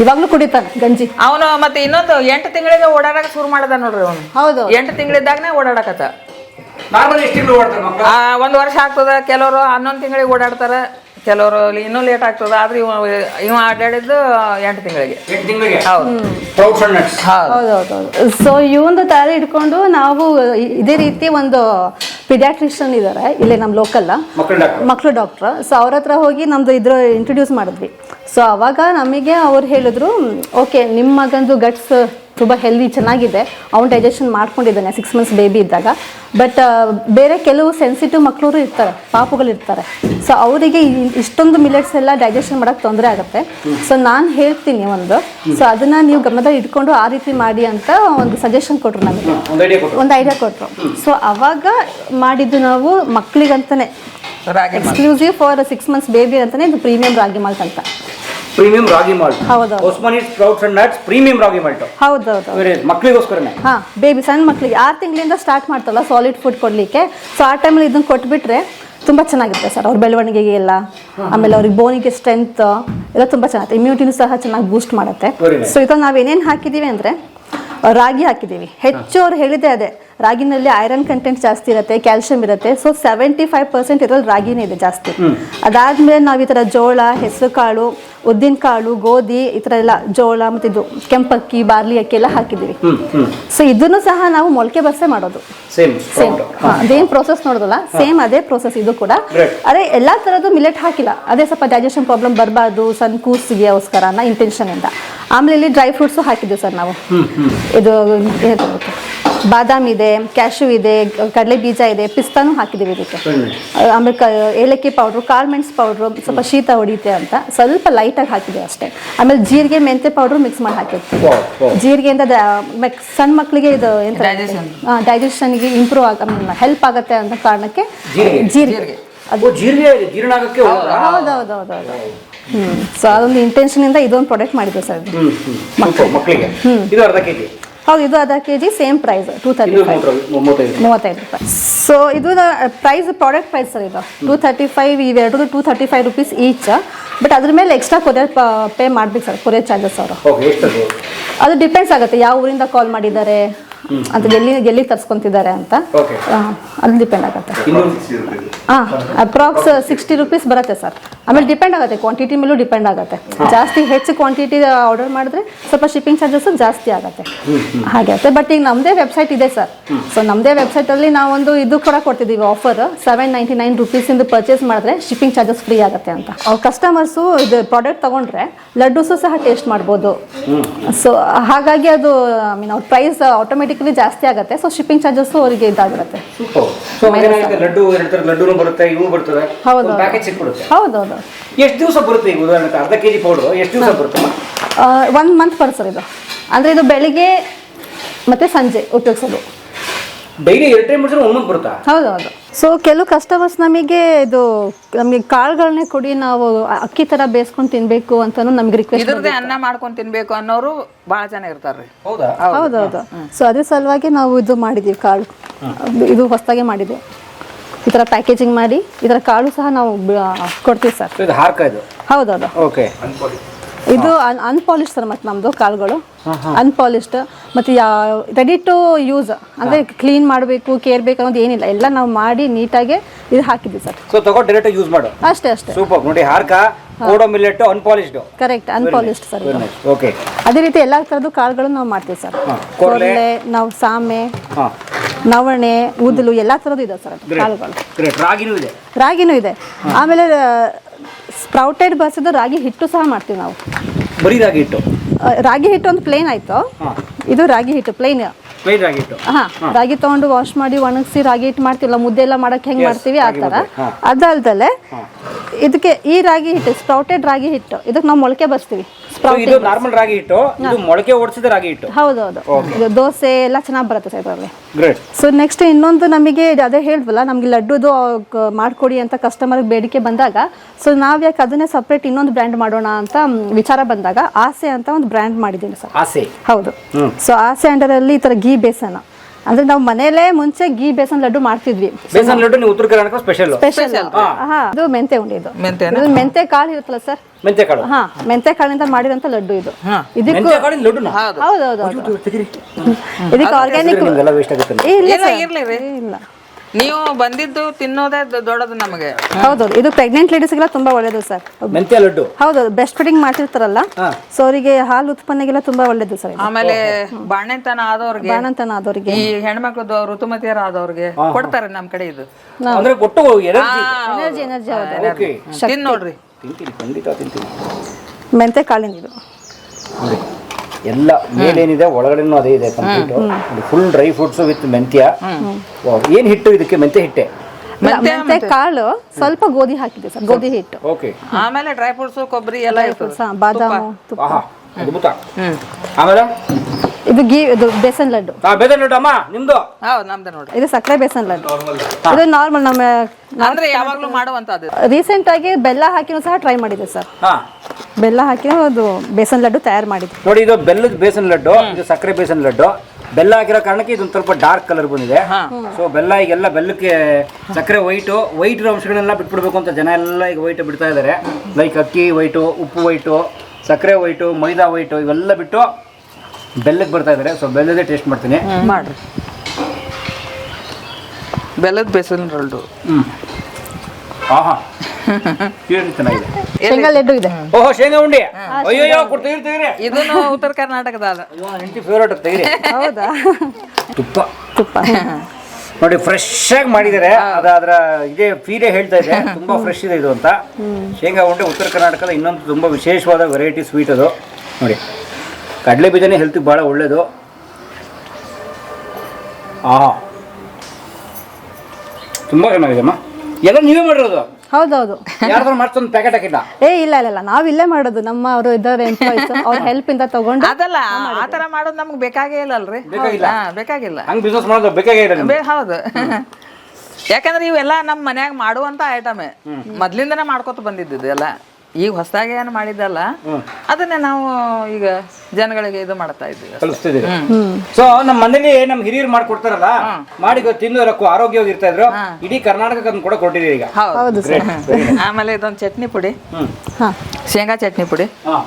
ಇವಾಗಲೂ ಕುಡಿತಾನೆ ಗಂಜಿ. ಅವನು ಮತ್ತೆ ಇನ್ನೊಂದು ಎಂಟು ತಿಂಗಳಿಗೆ ಓಡಾಡಕ ಶುರು ಮಾಡದ ನೋಡ್ರಿ ಅವನು. ಹೌದು. ಎಂಟು ತಿಂಗಳಿದ್ದಾಗನೇ ಓಡಾಡಕತ್ತ. ಒಂದು ಆ, ವರ್ಷ ಆಗ್ತದ ಕೆಲವರು ಹನ್ನೊಂದು ತಿಂಗಳಿಗೆ ಓಡಾಡ್ತಾರ ಕೆಲವರು ಇನ್ನೂ ಲೇಟ್ ಆಗ್ತದ ಆದ್ರೆ ಇವ ಇವ ಅಡ್ಡಾಡಿದ್ದು ಎಂಟು ತಿಂಗಳಿಗೆ. ಹೌದು. ಹೌದು. ಹೌದೌದು ಸೊ ಇವಂದು ತಲೆ ಇಟ್ಕೊಂಡು ನಾವು ಇ- ಇದೇ ರೀತಿ ಒಂದು ಪಿಡಿಯಾಟ್ರಿಷನ್ ಇದ್ದಾರೆ ಇಲ್ಲಿ ನಮ್ಮ ಲೋಕಲ್ ಮಕ್ಕಳು ಡಾಕ್ಟರ್ ಮಕ್ಕಳು ಡಾಕ್ಟ್ರ್ ಸೊ ಅವ್ರ ಹತ್ರ ಹೋಗಿ ನಮ್ದು ಇದ್ರ ಇಂಟ್ರೊಡ್ಯೂಸ್ ಮಾಡಿದ್ವಿ. ಸೊ ಅವಾಗ ನಮಗೆ ಅವ್ರು ಹೇಳಿದ್ರು ಓಕೆ ನಿಮ್ಮ ಮಗಂದು ಗಟ್ಸ್ ತುಂಬ ಹೆಲ್ದಿ ಚೆನ್ನಾಗಿದೆ. ಅವ್ನು ಡೈಜೆಷನ್ ಮಾಡ್ಕೊಂಡಿದ್ದಾನೆ ಸಿಕ್ಸ್ ಮಂತ್ಸ್ ಬೇಬಿ ಇದ್ದಾಗ. ಬಟ್ ಬೇರೆ ಕೆಲವು ಸೆನ್ಸಿಟಿವ್ ಮಕ್ಕಳು ಇರ್ತಾರೆ ಪಾಪುಗಳು ಇರ್ತಾರೆ ಸೊ ಅವರಿಗೆ ಇಷ್ಟೊಂದು ಮಿಲೆಟ್ಸ್ ಎಲ್ಲ ಡೈಜೆಷನ್ ಮಾಡೋಕ್ಕೆ ತೊಂದರೆ ಆಗುತ್ತೆ. ಸೊ ನಾನು ಹೇಳ್ತೀನಿ ಒಂದು. ಸೊ ಅದನ್ನು ನೀವು ಗಮನದಲ್ಲಿ ಇಟ್ಕೊಂಡು ಆ ರೀತಿ ಮಾಡಿ ಅಂತ ಒಂದು ಸಜೆಷನ್ ಕೊಟ್ರು ನಮಗೆ. ಒಂದು ಐಡಿಯಾ ಕೊಟ್ಟರು ಸೊ ಅವಾಗ ಮಾಡಿದ್ದು ನಾವು ಮಕ್ಕಳಿಗಂತಾನೆ malt. Exclusive for six months baby ಅಂತಲೇ ಇದು ಪ್ರೀಮಿಯಂ ರಾಗಿ ಮಾಲ್ಟ್ ಅಂತ. Premium ragi malt. ಹೌದು. Osmani sprouts and nuts premium ragi malt. ಹೌದೌದು. ಮಕ್ಕಳಿಗೋಸ್ಕರನೇ ಹಾ ಬೇಬಿ ಸಣ್ಣ ಮಕ್ಕಳಿಗೆ ಆರು ತಿಂಗಳಿಂದ ಸ್ಟಾರ್ಟ್ ಮಾಡ್ತಲ್ಲ ಸಾಲಿಡ್ ಫುಡ್ ಕೊಡಲಿಕ್ಕೆ. ಸೊ ಆ ಟೈಮಲ್ಲಿ ಇದನ್ನ ಕೊಟ್ಬಿಟ್ರೆ ತುಂಬ ಚೆನ್ನಾಗಿರುತ್ತೆ ಸರ್ ಅವ್ರ ಬೆಳವಣಿಗೆಗೆ ಎಲ್ಲ ಆಮೇಲೆ ಅವ್ರಿಗೆ ಬೋನಿಗೆ ಸ್ಟ್ರೆಂತ್ ಎಲ್ಲ ತುಂಬ ಚೆನ್ನಾಗುತ್ತೆ ಇಮ್ಯುನಿಟಿನೂ ಸಹ ಚೆನ್ನಾಗಿ ಬೂಸ್ಟ್ ಮಾಡುತ್ತೆ. ಸೊ ಇದನ್ನು ನಾವು ಏನೇನು ಹಾಕಿದ್ದೀವಿ ಅಂದರೆ ರಾಗಿ ಹಾಕಿದ್ದೀವಿ ಹೆಚ್ಚು ಅವ್ರು ಹೇಳಿದೆ ಅದೇ. ರಾಗಿನಲ್ಲಿ ಐರನ್ ಕಂಟೆಂಟ್ ಜಾಸ್ತಿ ಇರುತ್ತೆ ಕ್ಯಾಲ್ಸಿಯಂ ಇರುತ್ತೆ. ಸೊ ಸೆವೆಂಟಿ ಫೈವ್ ಪರ್ಸೆಂಟ್ ಇರೋದು ರಾಗಿನೇ ಇದೆ ಜಾಸ್ತಿ. ಅದಾದ್ಮೇಲೆ ನಾವು ಈ ಥರ ಜೋಳ ಹೆಸರು ಕಾಳು ಉದ್ದಿನ ಕಾಳು ಗೋಧಿ ಈ ಥರ ಎಲ್ಲ ಜೋಳ ಮತ್ತು ಇದು ಕೆಂಪಕ್ಕಿ ಬಾರ್ಲಿ ಅಕ್ಕಿ ಎಲ್ಲ ಹಾಕಿದ್ದೀವಿ. ಸೊ ಇದನ್ನು ಸಹ ನಾವು ಮೊಳಕೆ ಬರ್ಸೆ ಮಾಡೋದು. ಸೇಮ್ ಸೇಮ್ ಅದೇನ್ ಪ್ರೋಸೆಸ್ ನೋಡೋದಲ್ಲ. ಸೇಮ್ ಅದೇ ಪ್ರೋಸೆಸ್ ಇದು ಕೂಡ. ಅದೇ ಎಲ್ಲಾ ತರದ್ದು ಮಿಲೆಟ್ ಹಾಕಿಲ್ಲ. ಅದೇ ಸ್ವಲ್ಪ ಡೈಜೆಷನ್ ಪ್ರಾಬ್ಲಮ್ ಬರಬಾರ್ದು ಸಣ್ಣ ಕೂಸಿಗೆಗೋಸ್ಕರ ಅನ್ನೋ ಇಂಟೆನ್ಷನ್ ಇಂದ. ಆಮೇಲೆ ಇಲ್ಲಿ ಡ್ರೈ ಫ್ರೂಟ್ಸು ಹಾಕಿದ್ದೀವಿ ಸರ್ ನಾವು. ಇದು? ಬಾದಾಮ್ ಇದೆ ಕ್ಯಾಶು ಇದೆ ಕಡಲೆ ಬೀಜ ಇದೆ ಪಿಸ್ತಾನು ಹಾಕಿದ್ದೀವಿ ಇದಕ್ಕೆ. ಆಮೇಲೆ ಕ ಏಲಕ್ಕಿ ಪೌಡ್ರು ಕಾಳು ಮೆಣಸು ಪೌಡ್ರು ಸ್ವಲ್ಪ ಶೀತ ಹೊಡಿತೆ ಅಂತ. ಸ್ವಲ್ಪ ಲೈಟಾಗಿ ಹಾಕಿದೆ ಅಷ್ಟೇ. ಆಮೇಲೆ ಜೀರಿಗೆ ಮೆಂತೆ ಪೌಡ್ರು ಮಿಕ್ಸ್ ಮಾಡಿ ಹಾಕಿರ್ತೀವಿ. ಜೀರಿಗೆಯಿಂದ ಮೆಕ್- ಸಣ್ಣ ಮಕ್ಕಳಿಗೆ ಇದು ಎಂತ. ಡೈಜೆಷನ್ಗೆ ಇಂಪ್ರೂವ್ ಆಗ ಹೆಲ್ಪ್ ಆಗುತ್ತೆ ಅಂತ ಕಾರಣಕ್ಕೆ ಜೀರಿಗೆ. ಜೀರಿಗೆ. ಅದು ಜೀರಿಗೆ ಜೀರ್ಣ ಆಗಕ್ಕೆ? ಹೌದೌದೌದು ಸೊ ಅದೊಂದು ಇಂಟೆನ್ಷನಿಂದ ಇಂದ ಇದೊಂದು ಪ್ರಾಡಕ್ಟ್ ಮಾಡಿದ್ವಿ ಸರ್ ಮಕ್ಕಳಿಗೆ ಹ್ಮ್ ಹ್ಮ್. ಮಕ್ಕಳಿಗೆ ಇದು ಅರ್ಧ ಕೆಜಿ. ಹೌದು ಇದು ಅದ K G same price two thirty five ಮೂವತ್ತೈದು- ರೂಪಾಯಿ. ಸೊ ಇದು ಪ್ರೈಸ್ ಪ್ರಾಡಕ್ಟ್ ಪ್ರೈಸ್ ಸರ್ ಇದು. ಟೂ ತರ್ಟಿ ಫೈವ್ ಇವೆರಡು two thirty five rupees each but ಅದ್ರ ಮೇಲೆ ಎಕ್ಸ್ಟ್ರಾ ಕೊರಿಯರ್ ಪೇ ಮಾಡ್ಬೇಕು ಸರ್ ಕೊರಿಯರ್ ಚಾರ್ಜಸ್ ಅವರು. ಅದು ಡಿಪೆಂಡ್ಸ್ ಆಗುತ್ತೆ ಯಾವ ಊರಿಂದ ಕಾಲ್ ಮಾಡಿದ್ದಾರೆ. ಅಂತ ಎಲ್ಲಿ ಎಲ್ಲಿ ತರ್ಸ್ಕೊಂತಿದ್ದಾರೆ ಅಂತ? ಅಲ್ಲಿ ಡಿಪೆಂಡ್ ಆಗುತ್ತೆ. ಹಾಂ ಅಪ್ರಾಕ್ಸ್ ಸಿಕ್ಸ್ಟಿ ರುಪೀಸ್ ಬರುತ್ತೆ ಸರ್ ಆಮೇಲೆ ಡಿಪೆಂಡ್ ಆಗುತ್ತೆ ಕ್ವಾಂಟಿಟಿ ಮೇಲೂ ಡಿಪೆಂಡ್ ಆಗುತ್ತೆ. ಜಾಸ್ತಿ ಹೆಚ್ಚು ಕ್ವಾಂಟಿಟಿ ಆರ್ಡರ್ ಮಾಡಿದ್ರೆ ಸ್ವಲ್ಪ ಶಿಪ್ಪಿಂಗ್ ಚಾರ್ಜಸ್ ಜಾಸ್ತಿ ಆಗುತ್ತೆ. ಹಾಗೆ ಆಗುತ್ತೆ. ಬಟ್ ಈಗ ನಮ್ಮದೇ ವೆಬ್ಸೈಟ್ ಇದೆ ಸರ್ ಸೊ ನಮ್ಮದೇ ವೆಬ್ಸೈಟಲ್ಲಿ ನಾವೊಂದು ಇದು ಕೂಡ ಕೊಡ್ತಿದ್ದೀವಿ ಆಫರ್ ಸೆವೆನ್ ನೈಂಟಿ ನೈನ್ ರುಪೀಸಿಂದ ಪರ್ಚೇಸ್ ಮಾಡಿದ್ರೆ ಶಿಪ್ಪಿಂಗ್ ಚಾರ್ಜಸ್ ಫ್ರೀ ಆಗುತ್ತೆ ಅಂತ. ಅವ್ರ ಕಸ್ಟಮರ್ಸು ಇದು ಪ್ರಾಡಕ್ಟ್ ತಗೊಂಡ್ರೆ ಲಡ್ಡುಸು ಸಹ ಟೇಸ್ಟ್ ಮಾಡ್ಬೋದು. ಸೊ ಹಾಗಾಗಿ ಅದು ಐ ಮೀನ್ ಅವ್ರ ಪ್ರೈಸ್ ಆಟೋಮೆಟಿಕಲಿ ಜಾಸ್ತಿ ಆಗುತ್ತೆ. ಸೊ ಶಿಪ್ಪಿಂಗ್ ಚಾರ್ಜಸ್ ಅವರಿಗೆ ಇದಾಗಿರುತ್ತೆ. ಲಡ್ಡು ಎರಡು ಥರ ಲಡ್ಡುನು ಬರುತ್ತೆ ಇವು ಬರ್ತದೆ ಹೌದು. ಪ್ಯಾಕೇಜ್ ಸಿಕ್ಬಿಡುತ್ತೆ. ಹೌದೌದು. ಎಷ್ಟು ದಿವಸ ಬರುತ್ತೆ ಈಗ ಉದಾಹರಣೆ ಅರ್ಧ ಕೆಜಿ ಪೌಡರ್ ಎಷ್ಟು ದಿವಸ ಬರುತ್ತೆ? ಒನ್ ಮಂತ್ ಸರ್ ಇದು. ಅಂದ್ರೆ ಇದು ಬೆಳಿಗ್ಗೆ ಮತ್ತೆ ಸಂಜೆ ಉಪಯೋಗಿಸೋದು. ಡೈಲಿ ಎರಡು ಟೈಮ್ ಮಾಡಿದ್ರೆ ಒಮ್ಮೆ ಬರುತ್ತಾ? ಹೌದೌದು. ಸೊ ಕೆಲವು ಕಸ್ಟಮರ್ಸ್ ನಮಗೆ ಇದು ನಮಗೆ ಕಾಳುಗಳನ್ನೇ ಕೊಡಿ ನಾವು ಅಕ್ಕಿ ತರ ಬೇಸ್ಕೊಂಡು ತಿನ್ಬೇಕು ಅಂತ ನಮ್ಗೆ ರಿಕ್ವೆಸ್ಟ್ ಇದ್ರದ್ದೇ ಅನ್ನ ಮಾಡ್ಕೊಂಡು ತಿನ್ಬೇಕು ಅನ್ನೋರು ಬಹಳ ಜನ ಇರ್ತಾರೆ ಹೌದಾ? ಹೌದೌದು. ಸೊ ಅದ್ರ ಸಲುವಾಗಿ ನಾವು ಇದು ಮಾಡಿದೀವಿ ಕಾಳು. ಇದು ಹೊಸದಾಗಿ ಮಾಡಿದೆ. ಈ ತರ ಪ್ಯಾಕೇಜಿಂಗ್ ಮಾಡಿ ಇದರ ಥರ ಕಾಳು ಸಹ ನಾವು ಬ- ಕೊಡ್ತೀವಿ ಸರ್. ಇದು ಹಾರ್ಕ ಇದು? ಹೌದೌದು. ಓಕೆ ಇದು ಅನ್ಪಾಲಿಶ್ ಸರ್ ಮತ್ತೆ ನಮ್ದು ಕಾಳುಗಳು. ಅನ್ಪಾಲಿಶ್ಡ್ ಮತ್ತು ಯಾ ರೆಡಿ ಟು ಯೂಸ್ ಅಂದರೆ ಕ್ಲೀನ್ ಮಾಡಬೇಕು ಕೇರ್ ಬೇಕು ಅನ್ನೋದು ಏನಿಲ್ಲ. ಎಲ್ಲ ನಾವು ಮಾಡಿ ನೀಟಾಗಿ ಇದು ಹಾಕಿದ್ವಿ ಸರ್. ಸೊ ತಗೋ ಡೈರೆಕ್ಟ್ ಯೂಸ್ ಮಾಡು. ಅಷ್ಟೇ ಅಷ್ಟೇ. ಸೂಪರ್ ನೋಡಿ ಹಾರ್ಕ ಕೋಡೋ millet unpolished correct unpolished sir okay ಅದೇ ರೀತಿ ಎಲ್ಲ ಥರದ್ದು ಕಾಳುಗಳು ನಾವು ಮಾಡ್ತೀವಿ ಸರ್. ಕೊರ್ಲೆ. ಕೊರ್ಲೆ ನಾವು ಸಾಮೆ ನವಣೆ ಊದಲು ಎಲ್ಲ ಥರದ್ದು ಇದೆ ಸರ್ ಕಾಳುಗಳು. ರಾಗಿನೂ ಇದೆ. ರಾಗಿನೂ ಇದೆ. ಆಮೇಲೆ ಸ್ಪ್ರೌಟೆಡ್ ಬಸದ ರಾಗಿ ಹಿಟ್ಟು ಸಹ ಮಾಡ್ತೀವಿ ನಾವು. ಬರೀ ರಾಗಿ ಹಿಟ್ಟು? ರಾಗಿ ಹಿಟ್ಟು ಒಂದು ಪ್ಲೇನ್ ಆಯ್ತು. ಇದು ರಾಗಿ ಹಿಟ್ಟು ಪ್ಲೇನ್ ಪ್ಲೇನ್ ರಾಗಿ ಹಿಟ್ಟು. ಹಾ ರಾಗಿ ತಗೊಂಡು ವಾಶ್ ಮಾಡಿ ಒಣಗಿಸಿ ರಾಗಿ ಹಿಟ್ಟು ಮಾಡ್ತೀವಲ್ಲ ಮುದ್ದೆ ಎಲ್ಲ ಮಾಡಕ್ ಹೆಂಗ್ ಮಾಡ್ತೀವಿ ಆ ತರ ಅದಲ್ದಲೆ ಇದಕ್ಕೆ ಈ ರಾಗಿ ಹಿಟ್ಟು ಸ್ಪ್ರೌಟೆಡ್ ರಾಗಿ ಹಿಟ್ಟು ಇದಕ್ಕೆ ನಾವು ಮೊಳಕೆ ಬರ್ಸ್ತೀವಿ. So, ಇದು ನಾರ್ಮಲ್ ರಾಗಿ ಹಿಟ್ಟು ಇದು ಮೊಳಕೆ ಓಡಿಸಿದ ರಾಗಿ ಹಿಟ್ಟು. ಹೌದೌದು ಇದು ದೋಸೆ ಎಲ್ಲ ಚೆನ್ನಾಗಿ ಬರುತ್ತೆ ಸರ್ ಇದರಲ್ಲಿ ಗ್ರೇಟ್ ಸೊ ನೆಕ್ಸ್ಟ್ ಇನ್ನೊಂದು ನಮಗೆ ಅದೇ ಹೇಳಿದ್ವಲ್ಲ ನಮಗೆ ಲಡ್ಡುದು ಮಾಡ್ಕೊಡಿ ಅಂತ ಕಸ್ಟಮರ್ ಬೇಡಿಕೆ ಬಂದಾಗ. ಸೊ ನಾವು ಯಾಕೆ ಅದನ್ನೇ ಸಪ್ರೇಟ್ ಇನ್ನೊಂದು ಬ್ರ್ಯಾಂಡ್ ಮಾಡೋಣ ಅಂತ ವಿಚಾರ ಬಂದಾಗ ಆಸೆ ಅಂತ ಒಂದು ಬ್ರ್ಯಾಂಡ್ ಮಾಡಿದ್ದೀನಿ ಸರ್. ಆಸೆ. ಹೌದು. ಸೊ ಆಸೆ ಅಂಡರಲ್ಲಿ ಈ ಥರ ಗೀ ಬೇಸನ್. ಅಂದ್ರೆ ನಾವು ಮನೆಯಲ್ಲೇ ಮುಂಚೆ ಗೀ ಬೇಸನ್ ಲಡ್ಡು ಮಾಡ್ತಿದ್ವಿ. ಬೇಸನ್ ಲಡ್ಡು ನೀವು ಉತ್ತರ ಕರ್ನಾಟಕ ಸ್ಪೆಷಲ್ ಸ್ಪೆಷಲ್ ಹಾ. ಇದು ಮೆಂತೆ ಉಂಡಿದ್ದು ಇದು. ಮೆಂತೆನಾ? ಮೆಂತೆ ಕಾಳು ಇರುತ್ತಲ್ಲ ಸರ್? ಮೆಂತೆ ಕಾಳು. ಹಾ ಮೆಂತೆ ಕಾಳಿನಿಂದ ಮಾಡಿದಂತ ಲಡ್ಡು ಇದು. ಇದಕ್ಕೂ ಮೆಂತೆ ಹೌದು ಹೌದೌದು ಹೌದು. ಇದಕ್ಕೆ ಆರ್ಗ್ಯಾನಿಕ್ ನಿಮ್ಗೆಲ್ಲ ವೇಸ್ಟ್ ಆಗುತ್ತೆ. ಇಲ್ಲ ಇಲ್ಲ, ನೀವು ಬಂದಿದ್ದು ತಿನ್ನೋದೇ ದೊ- ದೊಡ್ಡದು ನಮಗೆ. ಹೌದು ಇದು ಪ್ರೆಗ್ನೆಂಟ್ ಲೇಡೀಸ್ಗೆಲ್ಲ ತುಂಬಾ ಒಳ್ಳೇದು ಸರ್. ಮೆಂತ್ಯ ಲಡ್ಡು. ಹೌದು ಬೆಸ್ಟ್ ಫೀಡಿಂಗ್ ಮಾಡ್ತಿರ್ತಾರಲ್ಲ. ಸೊ ಅವರಿಗೆ ಹಾಲು ಉತ್ಪನ್ನಗೆಲ್ಲ ತುಂಬಾ ಒಳ್ಳೇದು ಸರ್ ಇದು. ಆಮೇಲೆ ಬಾಣಂತನ ಆದವ್ರಿಗೆ. ಬಾಣಂತನ ಆದವರಿಗೆ. ಈ ಹೆಣ್ಮಕ್ಳದ್ದು ಋತುಮತಿಯರ ಆದವ್ರಿಗೆ ಕೊಡ್ತಾರೆ ನಮ್ ಕಡೆ ಇದು. ಅಂದ್ರೆ ಒಟ್ಟು ಎನರ್ಜಿ ಎನರ್ಜಿ ಎನರ್ಜಿ ಹೌದು. ಓಕೆ ತಿನ್ ನೋಡ್ರಿ. ತಿಂತೀನಿ ಖಂಡಿತ ತಿಂತೀನಿ. ಮೆಂತೆ ಕಾಳಿನ ಇದು. ನೋಡಿ. ಎಲ್ಲ ಮೇಲೇನಿದೆ ಒಳಗಡೆನೂ ಅದೇ ಇದೆ complete full dry fruits with ಮೆಂತ್ಯ. ಏನ್ ಹಿಟ್ಟು ಇದಕ್ಕೆ? ಮೆಂತ್ಯ ಹಿಟ್ಟೆ? ಮತ್ತೆ ಕಾಳು ಸ್ವಲ್ಪ ಗೋಧಿ ಹಾಕಿದೆ ಸರ್ ಗೋಧಿ ಹಿಟ್ಟು. ಓಕೆ ಆಮೇಲೆ ಡ್ರೈ ಫ್ರೂಟ್ಸ್ ಕೊಬ್ಬರಿ ಎಲ್ಲ ಬಾದಾಮು ತುಪ್ಪ. ಆಹಾ ಅದ್ಭುತ. ಆಮೇಲೆ? ಇದು ಗೀ ಇದು ಬೇಸನ್ ಲಡ್ಡು. ಆ ಬೇಸನ್ ಲಡ್ಡು ಅಮ್ಮ ನಿಮ್ದು? ಹೌದು ನಮ್ದು ನೋಡಿ. ಇದು ಸಕ್ಕರೆ ಬೇಸನ್ ಲಡ್ಡು. ಇದು ನಾರ್ಮಲ್ ನಮ್ಮ ಅಂದ್ರೆ ಯಾವಾಗಲೂ ಮಾಡುವಂತದ್ದು ರೀಸೆಂಟ್ ಆಗಿ ಬೆಲ್ಲ ಹಾಕಿನೂ ಸಹ ಟ್ರೈ ಮಾಡಿದೆ ಸರ್. ಹಾ. ಬೆಲ್ಲ ಹಾಕಿ ಅದು ಬೇಸನ್ ಲಡ್ಡು ತಯಾರು ಮಾಡಿದ್ವಿ ನೋಡಿ ಇದು ಬೆಲ್ಲದ ಬೇಸನ್ ಲಡ್ಡು ಇದು ಸಕ್ಕರೆ ಬೇಸನ್ ಲಡ್ಡು. ಬೆಲ್ಲ ಹಾಕಿರೋ ಕಾರಣಕ್ಕೆ ಇದೊಂದು ಸ್ವಲ್ಪ ಡಾರ್ಕ್ ಕಲರ್ ಬಂದಿದೆ. ಸೊ ಬೆಲ್ಲ ಈಗೆಲ್ಲ ಬೆಲ್ಲಕ್ಕೆ ಸಕ್ಕರೆ ವೈಟು ವೈಟ್ ಅಂಶಗಳನ್ನೆಲ್ಲ ಬಿಟ್ಬಿಡ್ಬೇಕು ಅಂತ ಜನ ಎಲ್ಲ ಈಗ ವೈಟ್ ಬಿಡ್ತಾ ಇದ್ದಾರೆ ಲೈಕ್ ಅಕ್ಕಿ ವೈಟು ಉಪ್ಪು ವೈಟು ಸಕ್ಕರೆ ವೈಟು ಮೈದಾ ವೈಟು ಇವೆಲ್ಲ ಬಿಟ್ಟು ಬೆಲ್ಲಕ್ಕೆ ಬರ್ತಾ ಇದ್ದಾರೆ. ಸೊ ಬೆಲ್ಲದೇ ಟೇಸ್ಟ್ ಮಾಡ್ತೀನಿ. ಮಾಡ್ರಿ. ಬೆಲ್ಲದ ಬೇಸನ್ ರೊಲ್ಡು ಹ್ಮ್. ಆಹಾ. ಏನು ಚೆನ್ನಾಗಿದೆ. ಶೇಂಗಾ ಲಡ್ಡು ಇದೆ ಓಹೋ ಶೇಂಗಾ ಉಂಡೆ. ಅಯ್ಯೋ ಕೊಟ್ಟು ತೆಗೀರಿ ತೆಗೀರಿ ಇದನ್ನು ಉತ್ತರ ಕರ್ನಾಟಕದ ಅದ ಅಯ್ಯೋ ಹೆಂಡತಿ ಫೇವ್ರೇಟ್ ತೆಗೀರಿ. ಹೌದಾ? ತುಪ್ಪ. ತುಪ್ಪ. ನೋಡಿ ಫ್ರೆಶ್ ಆಗಿ ಮಾಡಿದ್ದಾರೆ. ಅದ ಅದರ ಇದೇ ಫೀಲೇ ಹೇಳ್ತಾ ಇದೆ. ತುಂಬಾ ಫ್ರೆಶ್ ಇದೆ ಇದು ಅಂತ. ಶೇಂಗಾ ಉಂಡೆ ಉತ್ತರ ಕರ್ನಾಟಕದ ಇನ್ನೊಂದು ತುಂಬಾ ವಿಶೇಷವಾದ ವೆರೈಟಿ ಸ್ವೀಟ್ ಅದು. ನೋಡಿ. ಕಡಲೆ ಬೀಜನೇ ಹೆಲ್ತಿಗೆ ಭಾಳ ಒಳ್ಳೇದು. ಆ ತುಂಬಾ ಚೆನ್ನಾಗಿದೆಮ್ಮ ಎಲ್ಲ ನೀವೇ ಮಾಡಿರೋದು? ಹೌದೌದು. ಯಾರ್ದಾರು ಮಾಡ್ತೊಂದು ಪ್ಯಾಕೆಟ್ ಹಾಕಿಲ್ಲ ಏ ಇಲ್ಲ ಇಲ್ಲ ಇಲ್ಲ. ನಾವ್ ಇಲ್ಲೇ ಮಾಡೋದು. ನಮ್ಮ ಅವರು ಇದ್ದಾರೆ ಎಂಪ್ಲಾಯ್ಸ್ ಅವ್ರ ಹೆಲ್ಪ್ ಇಂದ ತಗೊಂಡು ಅದಲ್ಲ ಆ ತರ ಮಾಡೋದು ನಮ್ಗೆ ಬೇಕಾಗೇ ಇಲ್ಲ ಅಲ್ರಿ? ಬೇಕಾಗಿಲ್ಲ? ಹಾ, ಬೇಕಾಗಿಲ್ಲ. ಹಂಗೆ ಬಿಸ್ನೆಸ್ ಮಾಡೋದು ಬೇಕಾಗೇ ಇಲ್ಲ ನಿಮ್ಗೆ? ಬೇ ಹೌದು. ಯಾಕಂದ್ರೆ ಇವೆಲ್ಲ ನಮ್ಮ ಮನ್ಯಾಗ ಮಾಡುವಂತ ಐಟಮ್ ಮೊದ್ಲಿಂದನೇ ಮಾಡ್ಕೊತ ಬಂದಿದ್ದು ಎಲ್ಲ ಈಗ ಹೊಸದಾಗಿ ಏನು ಮಾಡಿದ್ದಲ್ಲ ಅದನ್ನೇ ನಾವು ಈಗ ಜನಗಳಿಗೆ ಇದು ಮಾಡ್ತಾ ಇದ್ದೀವಿ ಕಲಿಸ್ತಿದ್ದೀವಿ. ಸೊ ನಮ್ಮ ಮನೇಲಿ ನಮ್ಮ ಹಿರಿಯರು ಮಾಡ್ಕೊಡ್ತಾರಲ್ಲ ಮಾಡಿ ಗೊತ್ತು ತಿಂದು ಎಲ್ಲ ಆರೋಗ್ಯವಾಗಿ ಇರ್ತಾ ಇದ್ರು. ಇಡೀ ಕರ್ನಾಟಕ ಕೂಡ ಕೊಟ್ಟಿದ್ದೀವಿ ಈಗ. ಹೌದು. ಸರ್. ಆಮೇಲೆ ಇದೊಂದು ಚಟ್ನಿ ಪುಡಿ. ಹಾ. ಶೇಂಗಾ ಚಟ್ನಿ ಪುಡಿ. ಹಾ.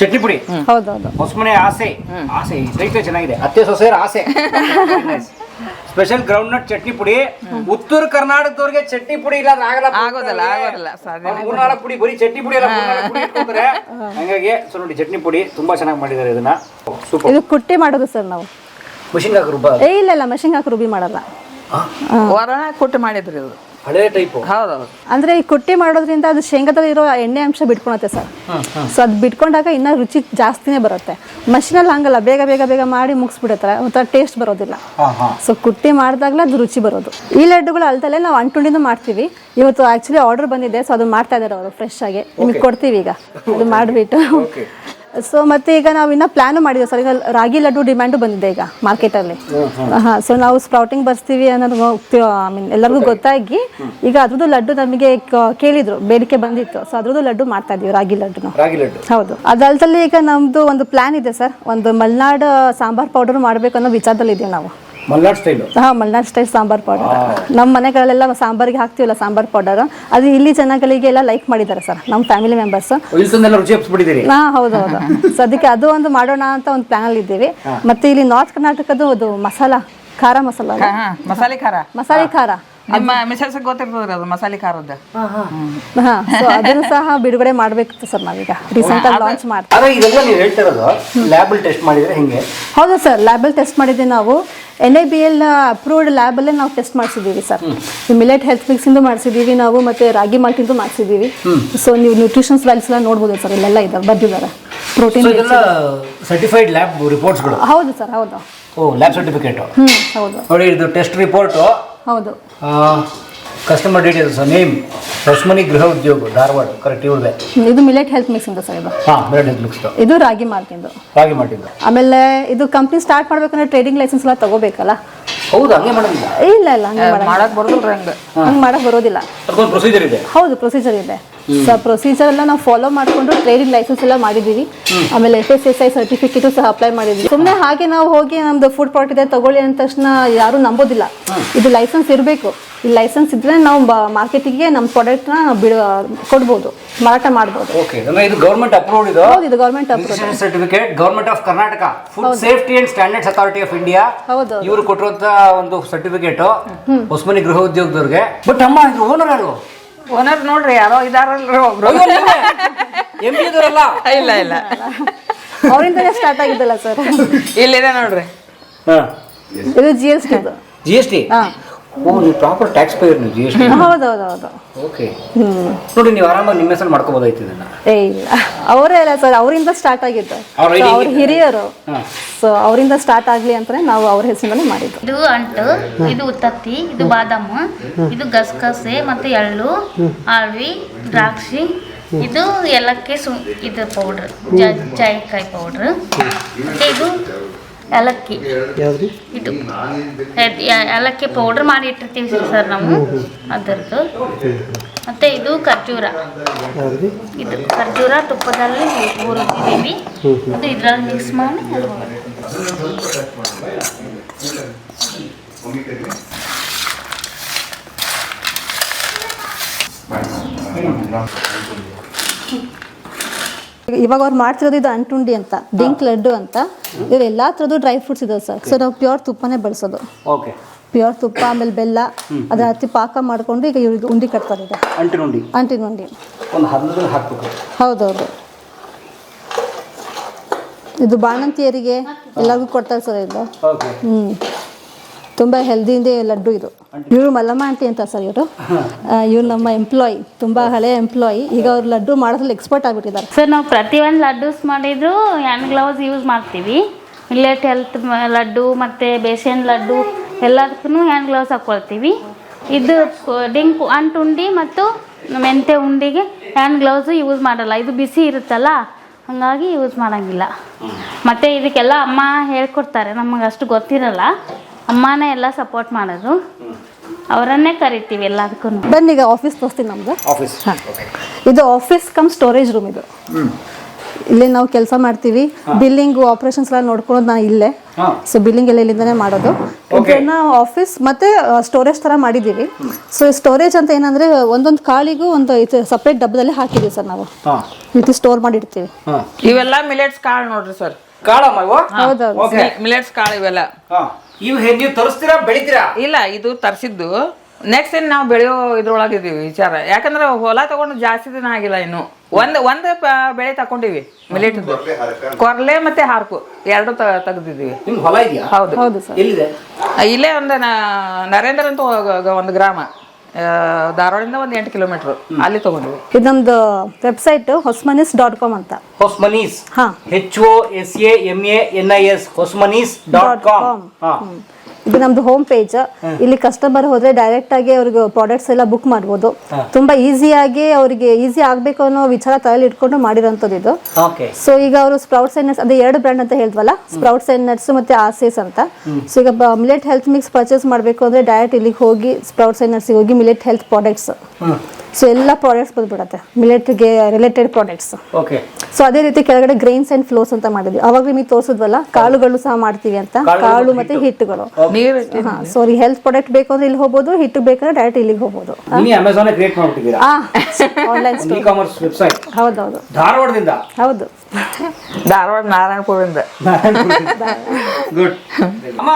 ಚಟ್ನಿ ಪುಡಿ. ಹೌದೌದು ಹೊಸಮನೆ ಆಸೆ. ಆಸೆ. ರೈತ ಚೆನ್ನಾಗಿದೆ. ಅತ್ತೆ ಸೊಸೆಯರ ಆಸೆ. ಸ್ಪೆಷಲ್ ಗ್ರೌಂಡ್ ನಟ್ ಚಟ್ನಿ ಪುಡಿ ಉತ್ತರ ಕರ್ನಾಟಕದವ್ರಿಗೆ ಚಟ್ನಿ ಪುಡಿ ಇಲ್ಲ ಅಂದ್ರೆ ಆಗಲ್ಲ ಆಗೋದಿಲ್ಲ, ಆಗೋದಿಲ್ಲ, ಸಾಧ್ಯ ಅವ್ರು ಮೂರ್ನಾಲ್ಕು ಪುಡಿ ಬರೀ ಚಟ್ನಿ ಪುಡಿ ಅಲ್ಲ ಮೂರ್ನಾಲ್ಕು ಪುಡಿ ಇಟ್ಕೊತಾರೆ ಹಂಗಾಗಿ ಸೊ ನೋಡಿ ಚಟ್ನಿ ಪುಡಿ ತುಂಬಾ ಚೆನ್ನಾಗಿ ಮಾಡಿದ್ದಾರೆ ಇದನ್ನ ಸೂಪರ್ ಇದು ಕುಟ್ಟಿ ಮಾಡೋದು ಸರ್ ನಾವು ಮಷಿನ್ ಹಾಕಿ ರುಬ್ಬ ಏ ಇಲ್ಲ ಇಲ್ಲ ಮಷಿನ್ ಹಾಕಿ ರುಬಿ ಮಾಡಲ್ಲ ಒರಣ ಕುಟ್ಟಿ ಮಾಡಿದ್ರಿ ಇದು ಹಳೆ ಟೈಪು ಹೌದೌದು. ಅಂದ್ರೆ ಈ ಕುಟ್ಟಿ ಮಾಡೋದ್ರಿಂದ ಅದು ಶೇಂಗಾದಲ್ಲಿ ಇರೋ ಎಣ್ಣೆ ಅಂಶ ಬಿಟ್ಕೊಳತ್ತೆ ಸರ್. ಸೊ ಅದು ಬಿಟ್ಕೊಂಡಾಗ ಇನ್ನ ರುಚಿ ಜಾಸ್ತಿನೇ ಬರುತ್ತೆ. ಮಷಿನಲ್ಲಿ ಹಂಗಲ್ಲ ಬೇಗ ಬೇಗ ಬೇಗ ಮಾಡಿ ಮುಗಿಸ್ಬಿಡುತ್ತಾರೆ ಒಂಥರ ಟೇಸ್ಟ್ ಬರೋದಿಲ್ಲ. ಸೊ ಕುಟ್ಟಿ ಮಾಡಿದಾಗಲೇ ಅದು ರುಚಿ ಬರೋದು. ಈ ಲಡ್ಡುಗಳು ಅಲ್ದಲ್ಲೇ ನಾವು ಅಂಟುಂಡಿನೂ ಮಾಡ್ತೀವಿ. ಇವತ್ತು ಆಕ್ಚುಲಿ ಆರ್ಡರ್ ಬಂದಿದೆ ಸೊ ಅದು ಮಾಡ್ತಾ ಇದ್ದಾರೆ ಅವರು ಫ್ರೆಶ್ ಆಗಿ. ನಿಮಗೆ ಕೊಡ್ತೀವಿ ಈಗ. ಅದು ಮಾಡಿಬಿಟ್ಟು. ಸೊ ಮತ್ತೆ ಈಗ ನಾವು ಇನ್ನ ಪ್ಲಾನ್ ಮಾಡಿದ್ವಿ ಸರ್ ಈಗ ರಾಗಿ ಲಡ್ಡು ಡಿಮ್ಯಾಂಡು ಬಂದಿದೆ ಈಗ ಮಾರ್ಕೆಟಲ್ಲಿ ಅಲ್ಲಿ. ಸೊ ನಾವು ಸ್ಪ್ರೌಟಿಂಗ್ ಬರ್ತೀವಿ ಅನ್ನೋದು ಐ ಮೀನ್ ಎಲ್ಲರಿಗೂ ಗೊತ್ತಾಗಿ ಈಗ ಅದ್ರದ್ದು ಲಡ್ಡು ನಮಗೆ ಕೇಳಿದ್ರು ಬೇಡಿಕೆ ಬಂದಿತ್ತು. ಸೊ ಅದ್ರದ್ದು ಲಡ್ಡು ಮಾಡ್ತಾ ಇದೀವಿ ರಾಗಿ ಲಡ್ಡು. ಹೌದು. ಅದಲ್ದಲ್ಲಿ ಈಗ ನಮ್ದು ಒಂದು ಪ್ಲಾನ್ ಇದೆ ಸರ್ ಒಂದು ಮಲ್ನಾಡ್ ಸಾಂಬಾರ್ ಪೌಡರ್ ಮಾಡ್ಬೇಕು ಅನ್ನೋ ವಿಚಾರದಲ್ಲಿ ಇದೀವಿ ನಾವು. ಮಲ್ನಾಡ್ ಸ್ಟೈಲು ಹಾ ಮಲ್ನಾಡ್ ಸ್ಟೈಲ್ ಸಾಂಬಾರ್ ಪೌಡರ್ ನಮ್ಮ ಮನೆಗಳಲ್ಲೆಲ್ಲ ಸಾಂಬಾರ್ಗೆ ಹಾಕ್ತಿವಲ್ಲ ಸಾಂಬಾರ್ ಪೌಡರ್ ಅದು ಇಲ್ಲಿ ಜನಗಳಿಗೆ ಎಲ್ಲ ಲೈಕ್ ಮಾಡಿದ್ದಾರೆ ಸರ್ ನಮ್ಮ ಫ್ಯಾಮಿಲಿ ಮೆಂಬರ್ಸ್ ಹಾ ಹೌದು ಹೌದು. ಸೊ ಅದಕ್ಕೆ ಅದು ಒಂದು ಮಾಡೋಣ ಅಂತ ಒಂದು ಪ್ಲಾನ್ ಅಲ್ಲಿ ಇದ್ದೀವಿ. ಮತ್ತೆ ಇಲ್ಲಿ ನಾರ್ತ್ ಕರ್ನಾಟಕದ ಅದು ಮಸಾಲ ಖಾರ ಮಸಾಲ ಮಸಾಲೆ ಖಾರ. ಮಸಾಲೆ ಖಾರ. ನಿಮ್ಮ ಮಿಸಸ್ ಗೊತ್ತಿರ್ತದ್ರಿ ಅದು ಮಸಾಲೆ ಖಾರದ. ಹಾ ಸೊ ಅದನ್ನು ಸಹ ಬಿಡುಗಡೆ ಮಾಡ್ಬೇಕಿತ್ತು ಸರ್ ನಾವೀಗ ರೀಸೆಂಟ್ ಆಗಿ ಲಾಂಚ್ ಮಾಡ್ತೀವಿ ಆದ್ರೆ ಇದೆಲ್ಲ ನೀವು ಹೇಳ್ತಿರೋದು ಲ್ಯಾಬಲ್ ಟೆಸ್ಟ್ ಮಾಡಿದ್ರೆ ಹೆಂಗೆ? ಹೌದು ಸರ್ ಲ್ಯಾಬಲ್ ಟೆಸ್ಟ್ ಮಾಡಿದ್ದೀವಿ ನಾವು N I B L approved ಲ್ಯಾಬಲ್ಲೇ ನಾವು ಟೆಸ್ಟ್ ಮಾಡಿಸಿದ್ದೀವಿ ಸರ್ ಮಿಲೆಟ್ ಹೆಲ್ತ್ ಮಿಕ್ಸಿಂದು ಮಾಡಿಸಿದ್ದೀವಿ ನಾವು ಮತ್ತೆ ರಾಗಿ ಮಾಲ್ಟಿಂದು ಮಾಡಿಸಿದ್ದೀವಿ. ಸೊ ನೀವು ನ್ಯೂಟ್ರಿಷನ್ಸ್ ವ್ಯಾಲ್ಯೂಸ್ ಎಲ್ಲ ನೋಡ್ಬೋದು ಸರ್ ಇಲ್ಲೆಲ್ಲ ಇದಾವೆ ಬರ್ದಿದ್ದಾರೆ ಪ್ರೋಟೀನ್ ಸೊ ಇದೆಲ್ಲ ಸರ್ಟಿಫೈಡ್ ಲ್ಯಾಬ್ ರಿಪೋರ್ಟ್ಸ್ಗಳು ಹೌದು ಸರ್ ಹೌದು. ಓ ಲ್ಯಾಬ್ ಸರ್ಟಿಫಿಕೇಟ್ ಹ್ಞೂ ಹೌದು. ನೋಡಿ ಇದು ಟೆಸ್ಟ್ ರಿಪೋರ್ಟು ಹೌದು. Customer details name Rashmani Gruha Udyoga Dharwad correct ಇವಳಿದೆ ಇದು ಮಿಲೆಟ್ ಹೆಲ್ತ್ ಮಿಕ್ಸ್ ಅಂತ ಸರ್ ಇದು. ಹಾಂ ಹೆಲ್ತ್ ಮಿಕ್ಸ್ ಇದು ರಾಗಿ ಮಾರ್ಕಿಂದು ರಾಗಿ ಮಾಡಿದ್ದು ಆಮೇಲೆ ಇದು ಕಂಪ್ನಿ ಸ್ಟಾರ್ಟ್ ಮಾಡ್ಬೇಕಂದ್ರೆ ಟ್ರೇಡಿಂಗ್ ಲೈಸೆನ್ಸ್ ಎಲ್ಲ ತಗೋಬೇಕಲ್ಲ? ಹೌದು ಹಂಗೆ ಮಾಡೋದಿಲ್ಲ ಇಲ್ಲ ಇಲ್ಲ ಹಂಗೆ ಮಾಡಲ್ಲ. ಮಾಡಕ್ ಬರೋದಿಲ್ಲ ಹಂಗ. ಹಂಗೆ ಮಾಡಕ್ ಬರೋದಿಲ್ಲ. ಅದಕ್ಕೊಂದು ಪ್ರೊಸೀಜರ್ ಇದೆ. ಹೌದು ಪ್ರೊಸೀಜರ್ ಇದೆ. ಸೊ ಪ್ರೊಸೀಜರ್ ಎಲ್ಲ ನಾವು ಫಾಲೋ ಮಾಡಿಕೊಂಡು ಟ್ರೇಡಿಂಗ್ ಲೈಸೆನ್ಸ್ ಎಲ್ಲ ಮಾಡಿದ್ದೀವಿ ಆಮೇಲೆ F S S I certificate ಸಹ ಅಪ್ಲೈ ಮಾಡಿದ್ವಿ. ಸುಮ್ಮನೆ ಹಾಗೆ ನಾವು ಹೋಗಿ ನಮ್ದು ಫುಡ್ ಪಾರ್ಟ್ ಇದೆ ತಗೊಳ್ಳಿ ಅಂದ ತಕ್ಷಣ ಯಾರು ನಂಬೋದಿಲ್ಲ. ಇದು ಲೈಸೆನ್ಸ್ ಇರಬೇಕು. ಈ ಲೈಸೆನ್ಸ್ ಇದ್ರೆ ನಾವು ಮಾರ್ಕೆಟಿಗೆ ನಮ್ಮ ಪ್ರಾಡಕ್ಟ್ನ ಬಿಡ ಕೊಡ್ಬೋದು. ಮಾರಾಟ ಮಾಡ್ಬೋದು. ಓಕೆ ಅಂದ್ರೆ ಇದು ಗವರ್ನಮೆಂಟ್ ಅಪ್ರೂವ್ಡ್ ಇದು? ಹೌದು ಇದು government approve certificate government of Karnataka food safety and standards authority of India ಹೌದು ಇವರು ಕೊಟ್ಟಿರುವಂತ ಒಂದು ಸರ್ಟಿಫಿಕೇಟ್ ಹೊಸಮನಿ ಗೃಹ ಉದ್ಯೋಗದವ್ರಿಗೆ. ಬಟ್ ಅಮ್ಮ ಇದು ಓನರ್ ಯಾರು? ಓನರ್ ನೋಡ್ರಿ ಯಾರೋ ಇದಾರಲ್ಲ ಒಬ್ರು. ಎಂ ಪಿ ಇದರಲ್ಲ ಇಲ್ಲ ಇಲ್ಲ. ಅವರಿಂದನೇ ಸ್ಟಾರ್ಟ್ ಆಗಿದ್ದಲ್ಲ ಸರ್ ಇಲ್ಲಿದೆ ನೋಡ್ರಿ. ಇದು G S T G S T ಹಾಂ. ಓ ನೀವು ಪ್ರಾಪರ್ ಟ್ಯಾಕ್ಸ್ ಪೇಯರ್ ನೀವು ಜಿ ಎಸ್ ಟಿ ಹೌದು ಹೌದು ಹೌದು ಓಕೆ ಹ್ಮ್. ನೋಡಿ ನೀವು ಆರಾಮಾಗಿ ನಿಮ್ಮ ಹೆಸರು ಮಾಡ್ಕೋಬೋದಾಯ್ತು ಇದನ್ನ. ಏ ಇಲ್ಲ. ಅವರೇ ಅಲ್ಲ ಸರ್ ಅವರಿಂದ ಸ್ಟಾರ್ಟ್ ಆಗಿದ್ದು. ಅವ್ರ So, ಅವ್ರ ಹಿರಿಯರು. ಸೊ ಅವರಿಂದ ಸ್ಟಾರ್ಟ್ ಆಗ್ಲಿ ಅಂತಾನೆ ನಾವು ಅವ್ರ ಹೆಸರಿನಲ್ಲಿ ಮಾಡಿದ್ದು. ಇದು ಅಂಟು ಇದು ಉತ್ತತ್ತಿ ಇದು ಬಾದಾಮು ಇದು ಗಸಗಸೆ ಮತ್ತೆ ಎಳ್ಳು ಆಳ್ವಿ ದ್ರಾಕ್ಷಿ ಇದು ಎಲ್ಲಕ್ಕೆ ಸು ಇದು ಪೌಡ್ರ್ ಜಾಯಿಕಾಯಿ ಪೌಡ್ರ್ ಮತ್ತೆ ಇದು ಏಲಕ್ಕಿ. ಇದು. ಏಲಕ್ಕಿ ಪೌಡ್ರ್ ಮಾಡಿ ಇಟ್ಟಿರ್ತೀವಿ ಸರ್ ನಾವು. ಅದರದ್ದು. ಮತ್ತು ಇದು ಖರ್ಜೂರ. ಇದು ಖರ್ಜೂರ ತುಪ್ಪದಲ್ಲಿ ಹುರಿದಿದ್ದೀವಿ. ಅದು ಇದ್ರಲ್ಲಿ ಮಿಕ್ಸ್ ಮಾಡಿ ಅದು ಇವಾಗ ಅವ್ರು ಮಾಡ್ತಿರೋದು ಇದು ಅಂಟುಂಡಿ ಅಂತ ಡಿಂಕ್ ಲಡ್ಡು ಅಂತ. ಇವೆಲ್ಲಾ ಎಲ್ಲಾ ಥರದ್ದು ಡ್ರೈ ಫ್ರೂಟ್ಸ್ ಇದಾವೆ ಸರ್. ಸೊ ನಾವು ಪ್ಯೂರ್ ತುಪ್ಪನೇ ಬಳಸೋದು. ಓಕೆ. ಪ್ಯೂರ್ ತುಪ್ಪ ಆಮೇಲೆ ಬೆಲ್ಲ ಅದ್ರ ಹತ್ತಿ ಪಾಕ ಮಾಡಿಕೊಂಡು ಈಗ ಇವ್ರಿಗೆ ಉಂಡಿ ಕಟ್ತಾರೆ ಈಗ. ಉಂಡಿ ಅಂಟಿನ ಉಂಡಿ ಒಂದು ಹನ್ನದಲ್ಲಿ ಹಾಕ್ಬೇಕು. ಹೌದೌದು. ಇದು ಬಾಣಂತಿಯರಿಗೆ ಎಲ್ಲರಿಗೂ ಕೊಡ್ತಾರೆ ಸರ್ ಇದು. ಓಕೆ. ಹ್ಮ್. ತುಂಬ ಹೆಲ್ದಿಯಿಂದ ಲಡ್ಡು ಇದು. ಇವರು ಮಲ್ಲಮ್ಮ ಆಂಟಿ ಅಂತ ಸರ್ ಇವರು. ಇವ್ರು ನಮ್ಮ ಎಂಪ್ಲಾಯಿ ತುಂಬ ಹಳೆ ಎಂಪ್ಲಾಯಿ ಈಗ ಅವ್ರು ಲಡ್ಡು ಮಾಡೋದ್ರಲ್ಲಿ ಎಕ್ಸ್ಪರ್ಟ್ ಆಗಿಬಿಟ್ಟಿದ್ದಾರೆ. ಸರ್ ನಾವು ಪ್ರತಿಯೊಂದು ಲಡ್ಡೂಸ್ ಮಾಡಿದ್ರು ಹ್ಯಾಂಡ್ ಗ್ಲೌಸ್ ಯೂಸ್ ಮಾಡ್ತೀವಿ. ಮಿಲೆಟ್ ಹೆಲ್ತ್ ಲಡ್ಡು ಮತ್ತು ಬೇಸನ್ ಲಡ್ಡು ಎಲ್ಲದಕ್ಕೂ ಹ್ಯಾಂಡ್ ಗ್ಲೌಸ್ ಹಾಕ್ಕೊಳ್ತೀವಿ ಇದು ಡಿಂಕ್ ಅಂಟುಂಡಿ ಮತ್ತು ಮೆಂತೆ ಉಂಡಿಗೆ ಹ್ಯಾಂಡ್ ಗ್ಲೌಸು ಯೂಸ್ ಮಾಡಲ್ಲ. ಇದು ಬಿಸಿ ಇರುತ್ತಲ್ಲ ಹಾಗಾಗಿ ಯೂಸ್ ಮಾಡೋಂಗಿಲ್ಲ. ಮತ್ತು ಇದಕ್ಕೆಲ್ಲ ಅಮ್ಮ ಹೇಳ್ಕೊಡ್ತಾರೆ. ನಮಗೆ ಅಷ್ಟು ಗೊತ್ತಿರಲ್ಲ. ಅಮ್ಮನೇ ಎಲ್ಲ ಸಪೋರ್ಟ್ ಮಾಡೋದು. ಅವರನ್ನೇ ಕರಿತೀವಿ ಎಲ್ಲದಕ್ಕೂ. ಬನ್ನಿ ಈಗ ಆಫೀಸ್ ತೋರಿಸ್ತೀನಿ ನಮ್ದು. ಆಫೀಸ್ ಇದು ಆಫೀಸ್ ಕಮ್ ಸ್ಟೋರೇಜ್ ರೂಮ್ ಇದು. ಇಲ್ಲಿ ನಾವು ಕೆಲಸ ಮಾಡ್ತೀವಿ. ಬಿಲ್ಲಿಂಗ್ ಆಪರೇಷನ್ಸ್ ಎಲ್ಲ ನೋಡ್ಕೊಳ್ಳೋದು ನಾನು ಇಲ್ಲೇ. ಸೊ ಬಿಲ್ಲಿಂಗ್ ಎಲ್ಲ ಇಲ್ಲಿಂದನೇ ಮಾಡೋದು. ಇದನ್ನ ಆಫೀಸ್ ಮತ್ತೆ ಸ್ಟೋರೇಜ್ ತರ ಮಾಡಿದೀವಿ ಸೊ ಸ್ಟೋರೇಜ್ ಅಂತ ಏನಂದ್ರೆ ಒಂದೊಂದು ಕಾಳಿಗೂ ಒಂದು ಸಪ್ರೇಟ್ ಡಬ್ಬದಲ್ಲಿ ಹಾಕಿದೀವಿ ಸರ್ ನಾವು. ಇದು ಸ್ಟೋರ್ ಮಾಡಿ ಇಡ್ತೀವಿ ಹಾಂ. ಇವೆಲ್ಲ ಮಿಲೆಟ್ಸ್ ಕಾಳು ನೋಡ್ರಿ ಸರ್. ಕಾಳು ಹೌದೌದು ಓಕೆ ಮಿಲೆಟ್ಸ್ ಕಾಳು ಇವೆಲ್ಲ. ಹಾಂ. ಇವು ಹೇಗೆ ನೀವು ತರಿಸ್ತೀರಾ ಬೆಳಿತೀರಾ? ಇಲ್ಲ ಇದು ತರಿಸಿದ್ದು. ನೆಕ್ಸ್ಟ್ ಏನು ನಾವು ಬೆಳೆಯೋ ಇದ್ರೊಳಗಿದೀವಿ ವಿಚಾರ. ಯಾಕಂದ್ರೆ ಹೊಲ ತಗೊಂಡು ಜಾಸ್ತಿ ದಿನ ಆಗಿಲ್ಲ ಇನ್ನು. ಒಂದ್ ಒಂದ್ ಪ- ಬೆಳೆ ತಕೊಂಡಿವಿ ಮಿಲೆಟ್ ಕೊರ್ಲೆ ಮತ್ತೆ ಹಾರ್ಕು. ಎರಡು ತೆಗ್ದಿದ್ದೀವಿ. ನಿಮ್ಗೆ ಹೊಲ ಇದೆಯಾ? ಹೌದು. ಹೌದು ಸರ್ ಎಲ್ಲಿದೆ? ಇಲ್ಲೇ ಒಂದು ನ- ನರೇಂದ್ರ ಅಂತ ಒಂದು ಗ್ರಾಮ. ಧಾರವಾಡದಿಂದ ಒಂದು ಎಂಟು ಕಿಲೋಮೀಟರ್. ಅಲ್ಲಿ ತಗೊಂಡ್ವಿ. ಇದು ನಮ್ದು ವೆಬ್ಸೈಟ್ ಹೊಸ್ಮನಿಸ್ ಡಾಟ್ ಕಾಮ್ ಅಂತ. ಹೊಸ್ಮನೀಸ್. ಹಾ. H O S A M A N I S Hosmanis dot com. ಹಾಂ. ಇದು ನಮ್ದು ಹೋಮ್ ಪೇಜ್ ಇಲ್ಲಿ ಕಸ್ಟಮರ್ ಹೋದ್ರೆ ಡೈರೆಕ್ಟ್ ಆಗಿ ಅವ್ರಿಗೆ ಪ್ರಾಡಕ್ಟ್ಸ್ ಎಲ್ಲ ಬುಕ್ ಮಾಡ್ಬೋದು. ತುಂಬಾ ಈಸಿಯಾಗಿ ಅವರಿಗೆ ಈಸಿ ಆಗ್ಬೇಕು ಅನ್ನೋ ವಿಚಾರ ತಲೆಯಲ್ಲಿ ಇಟ್ಕೊಂಡು ಮಾಡಿರೋಂಥದ್ದು ಇದು. ಸೊ ಈಗ ಅವರು ಸ್ಪ್ರೌಟ್ಸ್ ಅಂಡ್ ನಟ್ಸ್ ಅದೇ ಎರಡು ಬ್ರ್ಯಾಂಡ್ ಅಂತ ಹೇಳಿದ್ವಲ್ಲ? ಸ್ಪ್ರೌಟ್ಸ್ ಅಂಡ್ ನಟ್ಸ್ ಮತ್ತೆ ಆಸೇಸ್ ಅಂತ. ಸೊ ಈಗ ಮಿಲೆಟ್ ಹೆಲ್ತ್ ಮಿಕ್ಸ್ ಪರ್ಚೇಸ್ ಮಾಡಬೇಕು ಅಂದ್ರೆ ಡೈರೆಕ್ಟ್ ಇಲ್ಲಿಗೆ ಹೋಗಿ ಸ್ಪ್ರೌಟ್ಸ್ ಅಂಡ್ ನಟ್ಸ್ ಹೋಗಿ ಮಿಲೆಟ್ ಹೆಲ್ತ್ ಪ್ರಾಡಕ್ಟ್ಸ್ ಸೊ ಎಲ್ಲ ಪ್ರಾಡಕ್ಟ್ಸ್ ಬಂದ್ಬಿಡತ್ತೆ. ಮಿಲಿಟ್ರಿಗೆ ರಿಲೇಟೆಡ್ ಪ್ರಾಡಕ್ಟ್ಸ್ ಓಕೆ ಸೊ ಅದೇ ರೀತಿ ಕೆಳಗಡೆ ಗ್ರೈನ್ಸ್ ಅಂಡ್ ಫ್ಲೋಸ್ ಅಂತ ಮಾಡಿದ್ವಿ. ಅವಾಗ ನಿಮಗೆ ತೋರಿಸಿದ್ವಲ್ಲ ಕಾಳುಗಳು ಸಹ ಮಾಡ್ತೀವಿ ಅಂತ. ಕಾಳು ಮತ್ತೆ ಹಿಟ್ಟುಗಳು. ಸಾರಿ ಹಾ ಹೆಲ್ತ್ ಪ್ರಾಡಕ್ಟ್ ಬೇಕು ಅಂದ್ರೆ ಇಲ್ಲಿ ಹೋಗ್ಬೋದು ಹಿಟ್ಟು ಬೇಕಂದ್ರೆ ಡೈರೆಕ್ಟ್ ಇಲ್ಲಿಗೆ ಹೋಗ್ಬೋದು. ಅಮೆಝಾನ್ ಕ್ರಿಯೇಟ್ ಮಾಡ್ಬಿಟ್ಟಿದ್ದೀರಾ? ಆ ಆನ್ಲೈನ್ ಇ ಕಾಮರ್ಸ್ ವೆಬ್ಸೈಟ್ ಹೌದೌದು. ಧಾರವಾಡದಿಂದ? ಹೌದು. ಧಾರವಾಡ ನಾರಾಯಣಪುರದಿಂದ. ಗುಡ್ ಅಮ್ಮ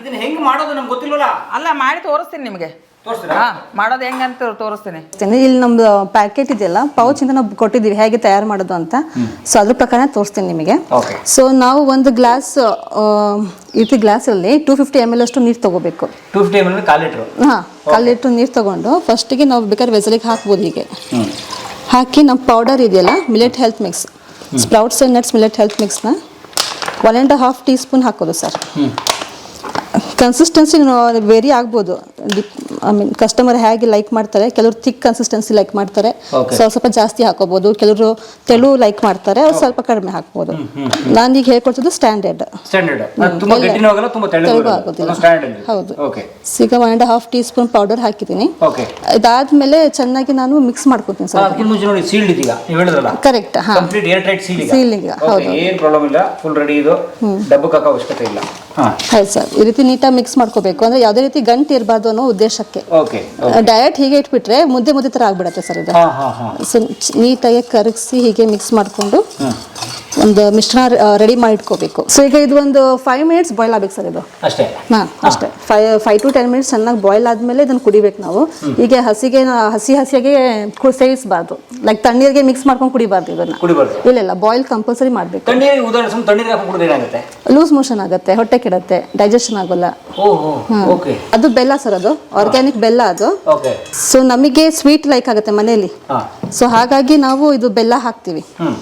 ಇದನ್ನ ಹೆಂಗ್ ಮಾಡೋದು ನಮ್ಗೆ ಗೊತ್ತಿಲ್ವಲ್ಲ? ಅಲ್ಲ ಮಾಡಿ ತೋರಿಸ್ತೀನಿ ನಿಮಗೆ. ಹಾ ಮಾಡೋದು ಹೆಂಗಂತ ತೋರಿಸ್ತೀನಿ. ಇಲ್ಲಿ ನಮ್ದು ಪ್ಯಾಕೆಟ್ ಇದೆಯಲ್ಲ ಪೌಚ್ ಇಂದ ನಾವು ಕೊಟ್ಟಿದ್ದೀವಿ ಹೇಗೆ ತಯಾರು ಮಾಡೋದು ಅಂತ. ಸೊ ಅದ್ರ ಪ್ರಕಾರ ತೋರಿಸ್ತೀನಿ ನಿಮಗೆ. ಓಕೆ ಸೊ ನಾವು ಒಂದು ಗ್ಲಾಸ್ ಇದು ಗ್ಲಾಸಲ್ಲಿ ಟೂ ಫಿಫ್ಟಿ ಎಂ ಎಲ್ ಅಷ್ಟು ನೀರು ತಗೋಬೇಕು. ಟೂ ಫಿಫ್ಟಿ ಎಂ ಎಲ್ ಕಾಲ್ ಲೀಟ್ರು? ಹಾಂ ಕಾಲು ಲೀಟ್ರ್ ನೀರು ತಗೊಂಡು ಫಸ್ಟಿಗೆ ನಾವು ಬೇಕಾದ್ರೆ ವೆಸಲಿಗೆ ಹಾಕ್ಬೋದು ಹೀಗೆ. ಹಾಕಿ ನಮ್ಮ ಪೌಡರ್ ಇದೆಯಲ್ಲ millet health mix sprouts and nuts millet health ಮಿಕ್ಸ್ನ one and half teaspoon ಹಾಕೋದು ಸರ್ ಕನ್ಸಿಸ್ಟೆನ್ಸಿ ವೇರಿ ಆಗ್ಬೋದು. ಐ ಮೀನ್ ಕಸ್ಟಮರ್ ಹೇಗೆ ಲೈಕ್ ಮಾಡ್ತಾರೆ ಕೆಲವರು ಥಿಕ್ ಕನ್ಸಿಸ್ಟೆನ್ಸಿ ಲೈಕ್ ಮಾಡ್ತಾರೆ. ಸ್ವಲ್ಪ ಸ್ವಲ್ಪ ಜಾಸ್ತಿ ಹಾಕೋಬಹುದು ಕೆಲವರು ತೆಳು ಲೈಕ್ ಮಾಡ್ತಾರೆ ಅವ್ರು ಸ್ವಲ್ಪ ಕಡಿಮೆ ಹಾಕ್ಬೋದು. ನಾನೀಗ ಹೇಳ್ಕೊಡ್ತಿದ್ದು ಸ್ಟ್ಯಾಂಡರ್ಡ್ ಹೌದು. ಈಗ one and half teaspoon powder ಹಾಕಿದ್ದೀನಿ. ಇದಾದ್ಮೇಲೆ ಚೆನ್ನಾಗಿ ನಾನು ಮಿಕ್ಸ್ ಮಾಡ್ಕೊತೀನಿ ಸರ್ ಕರೆಕ್ಟ್ ಹಾಂ. ಕಂಪ್ಲೀಟ್ ಏರ್ ಟೈಟ್ ಸೀಲ್ ಈಗ. Seal ಈಗ, ಹೌದು. ಏನ್ ಪ್ರಾಬ್ಲಮ್ ಇಲ್ಲ. ಫುಲ್ ರೆಡಿ ಇದು. ಡಬ್ಬಕ್ಕೆ ಹಾಕೋ ಅವಶ್ಯಕತೆ ಇಲ್ಲ. ಹೌದು ಸರ್. ಈ ರೀತಿ ನೀಟಾಗಿ ಮಿಕ್ಸ್ ಮಾಡ್ಕೋಬೇಕು. ಅಂದ್ರೆ ಯಾವುದೇ ರೀತಿ ಗಂಟು ಇರಬಾರ್ದು ಅನ್ನೋ ಉದ್ದೇಶಕ್ಕೆ. ಓಕೆ ಡಯಟ್ ಹೀಗೆ ಇಟ್ಬಿಟ್ರೆ ಮುದ್ದೆ ಮುದ್ದೆ ತರ ಆಗ್ಬಿಡತ್ತೆ ಸರ್ ಇದು. ನೀಟಾಗಿ ಕರಗಿಸಿ ಹೀಗೆ ಮಿಕ್ಸ್ ಮಾಡಿಕೊಂಡು ಒಂದು ಮಿಶ್ರಣ ರೆಡಿ ಮಾಡಿ ಇಟ್ಕೋಬೇಕು ಸೊ ಈಗ ಇದು ಒಂದು ಫೈವ್ ಮಿನಿಟ್ಸ್ ಬಾಯ್ಲ್ ಆಗ್ಬೇಕು ಸರ್ ಇದು. ಅಷ್ಟೇ. ಹಾಂ ಅಷ್ಟೇ. ಫೈ ಫೈವ್ ಟು ಟೆನ್ ಮಿನಿಟ್ಸ್ ಚೆನ್ನಾಗಿ ಬಾಯ್ಲ್ ಆದಮೇಲೆ ಇದನ್ನು ಕುಡಿಬೇಕು ನಾವು. ಈಗ ಹಸಿಗೆ ಹಸಿ ಹಸಿಯಾಗೆ ಕು- ಸೇವಿಸಬಾರ್ದು. ಲೈಕ್ ತಣ್ಣೀರಿಗೆ ಮಿಕ್ಸ್ ಮಾಡ್ಕೊಂಡು ಕುಡಿಬಾರ್ದು ಇದನ್ನ. ಕುಡಿಬಾರ್ದು. ಇಲ್ಲ ಇಲ್ಲ ಬಾಯ್ಲ್ ಕಂಪಲ್ಸರಿ ಮಾಡಬೇಕು. ತಣ್ಣೀರಿಗೆ ಉದಾಹರಣೆ ಸುಮ್ಮನೆ ತಣ್ಣೀರಿಗೆ ಹಾಕೊಂಡು ಕುಡಿದ್ರೆ ಏನಾಗುತ್ತೆ? ಲೂಸ್ ಮೋಷನ್ ಆಗುತ್ತೆ ಹೊಟ್ಟೆ ಕೆಡತ್ತೆ ಡೈಜೆಷನ್ ಆಗೋಲ್ಲ. ಓಹೋ ಓಕೆ. ಅದು ಬೆಲ್ಲ ಸರ್ ಅದು. ಆರ್ಗ್ಯಾನಿಕ್ ಬೆಲ್ಲ ಅದು. ಓಕೆ. ಸೊ ನಮಗೆ ಸ್ವೀಟ್ ಲೈಕ್ ಆಗುತ್ತೆ ಮನೆಯಲ್ಲಿ ಹಾ. ಸೊ ಹಾಗಾಗಿ ನಾವು ಇದು ಬೆಲ್ಲ ಹಾಕ್ತೀವಿ. ಹ್ಮ್.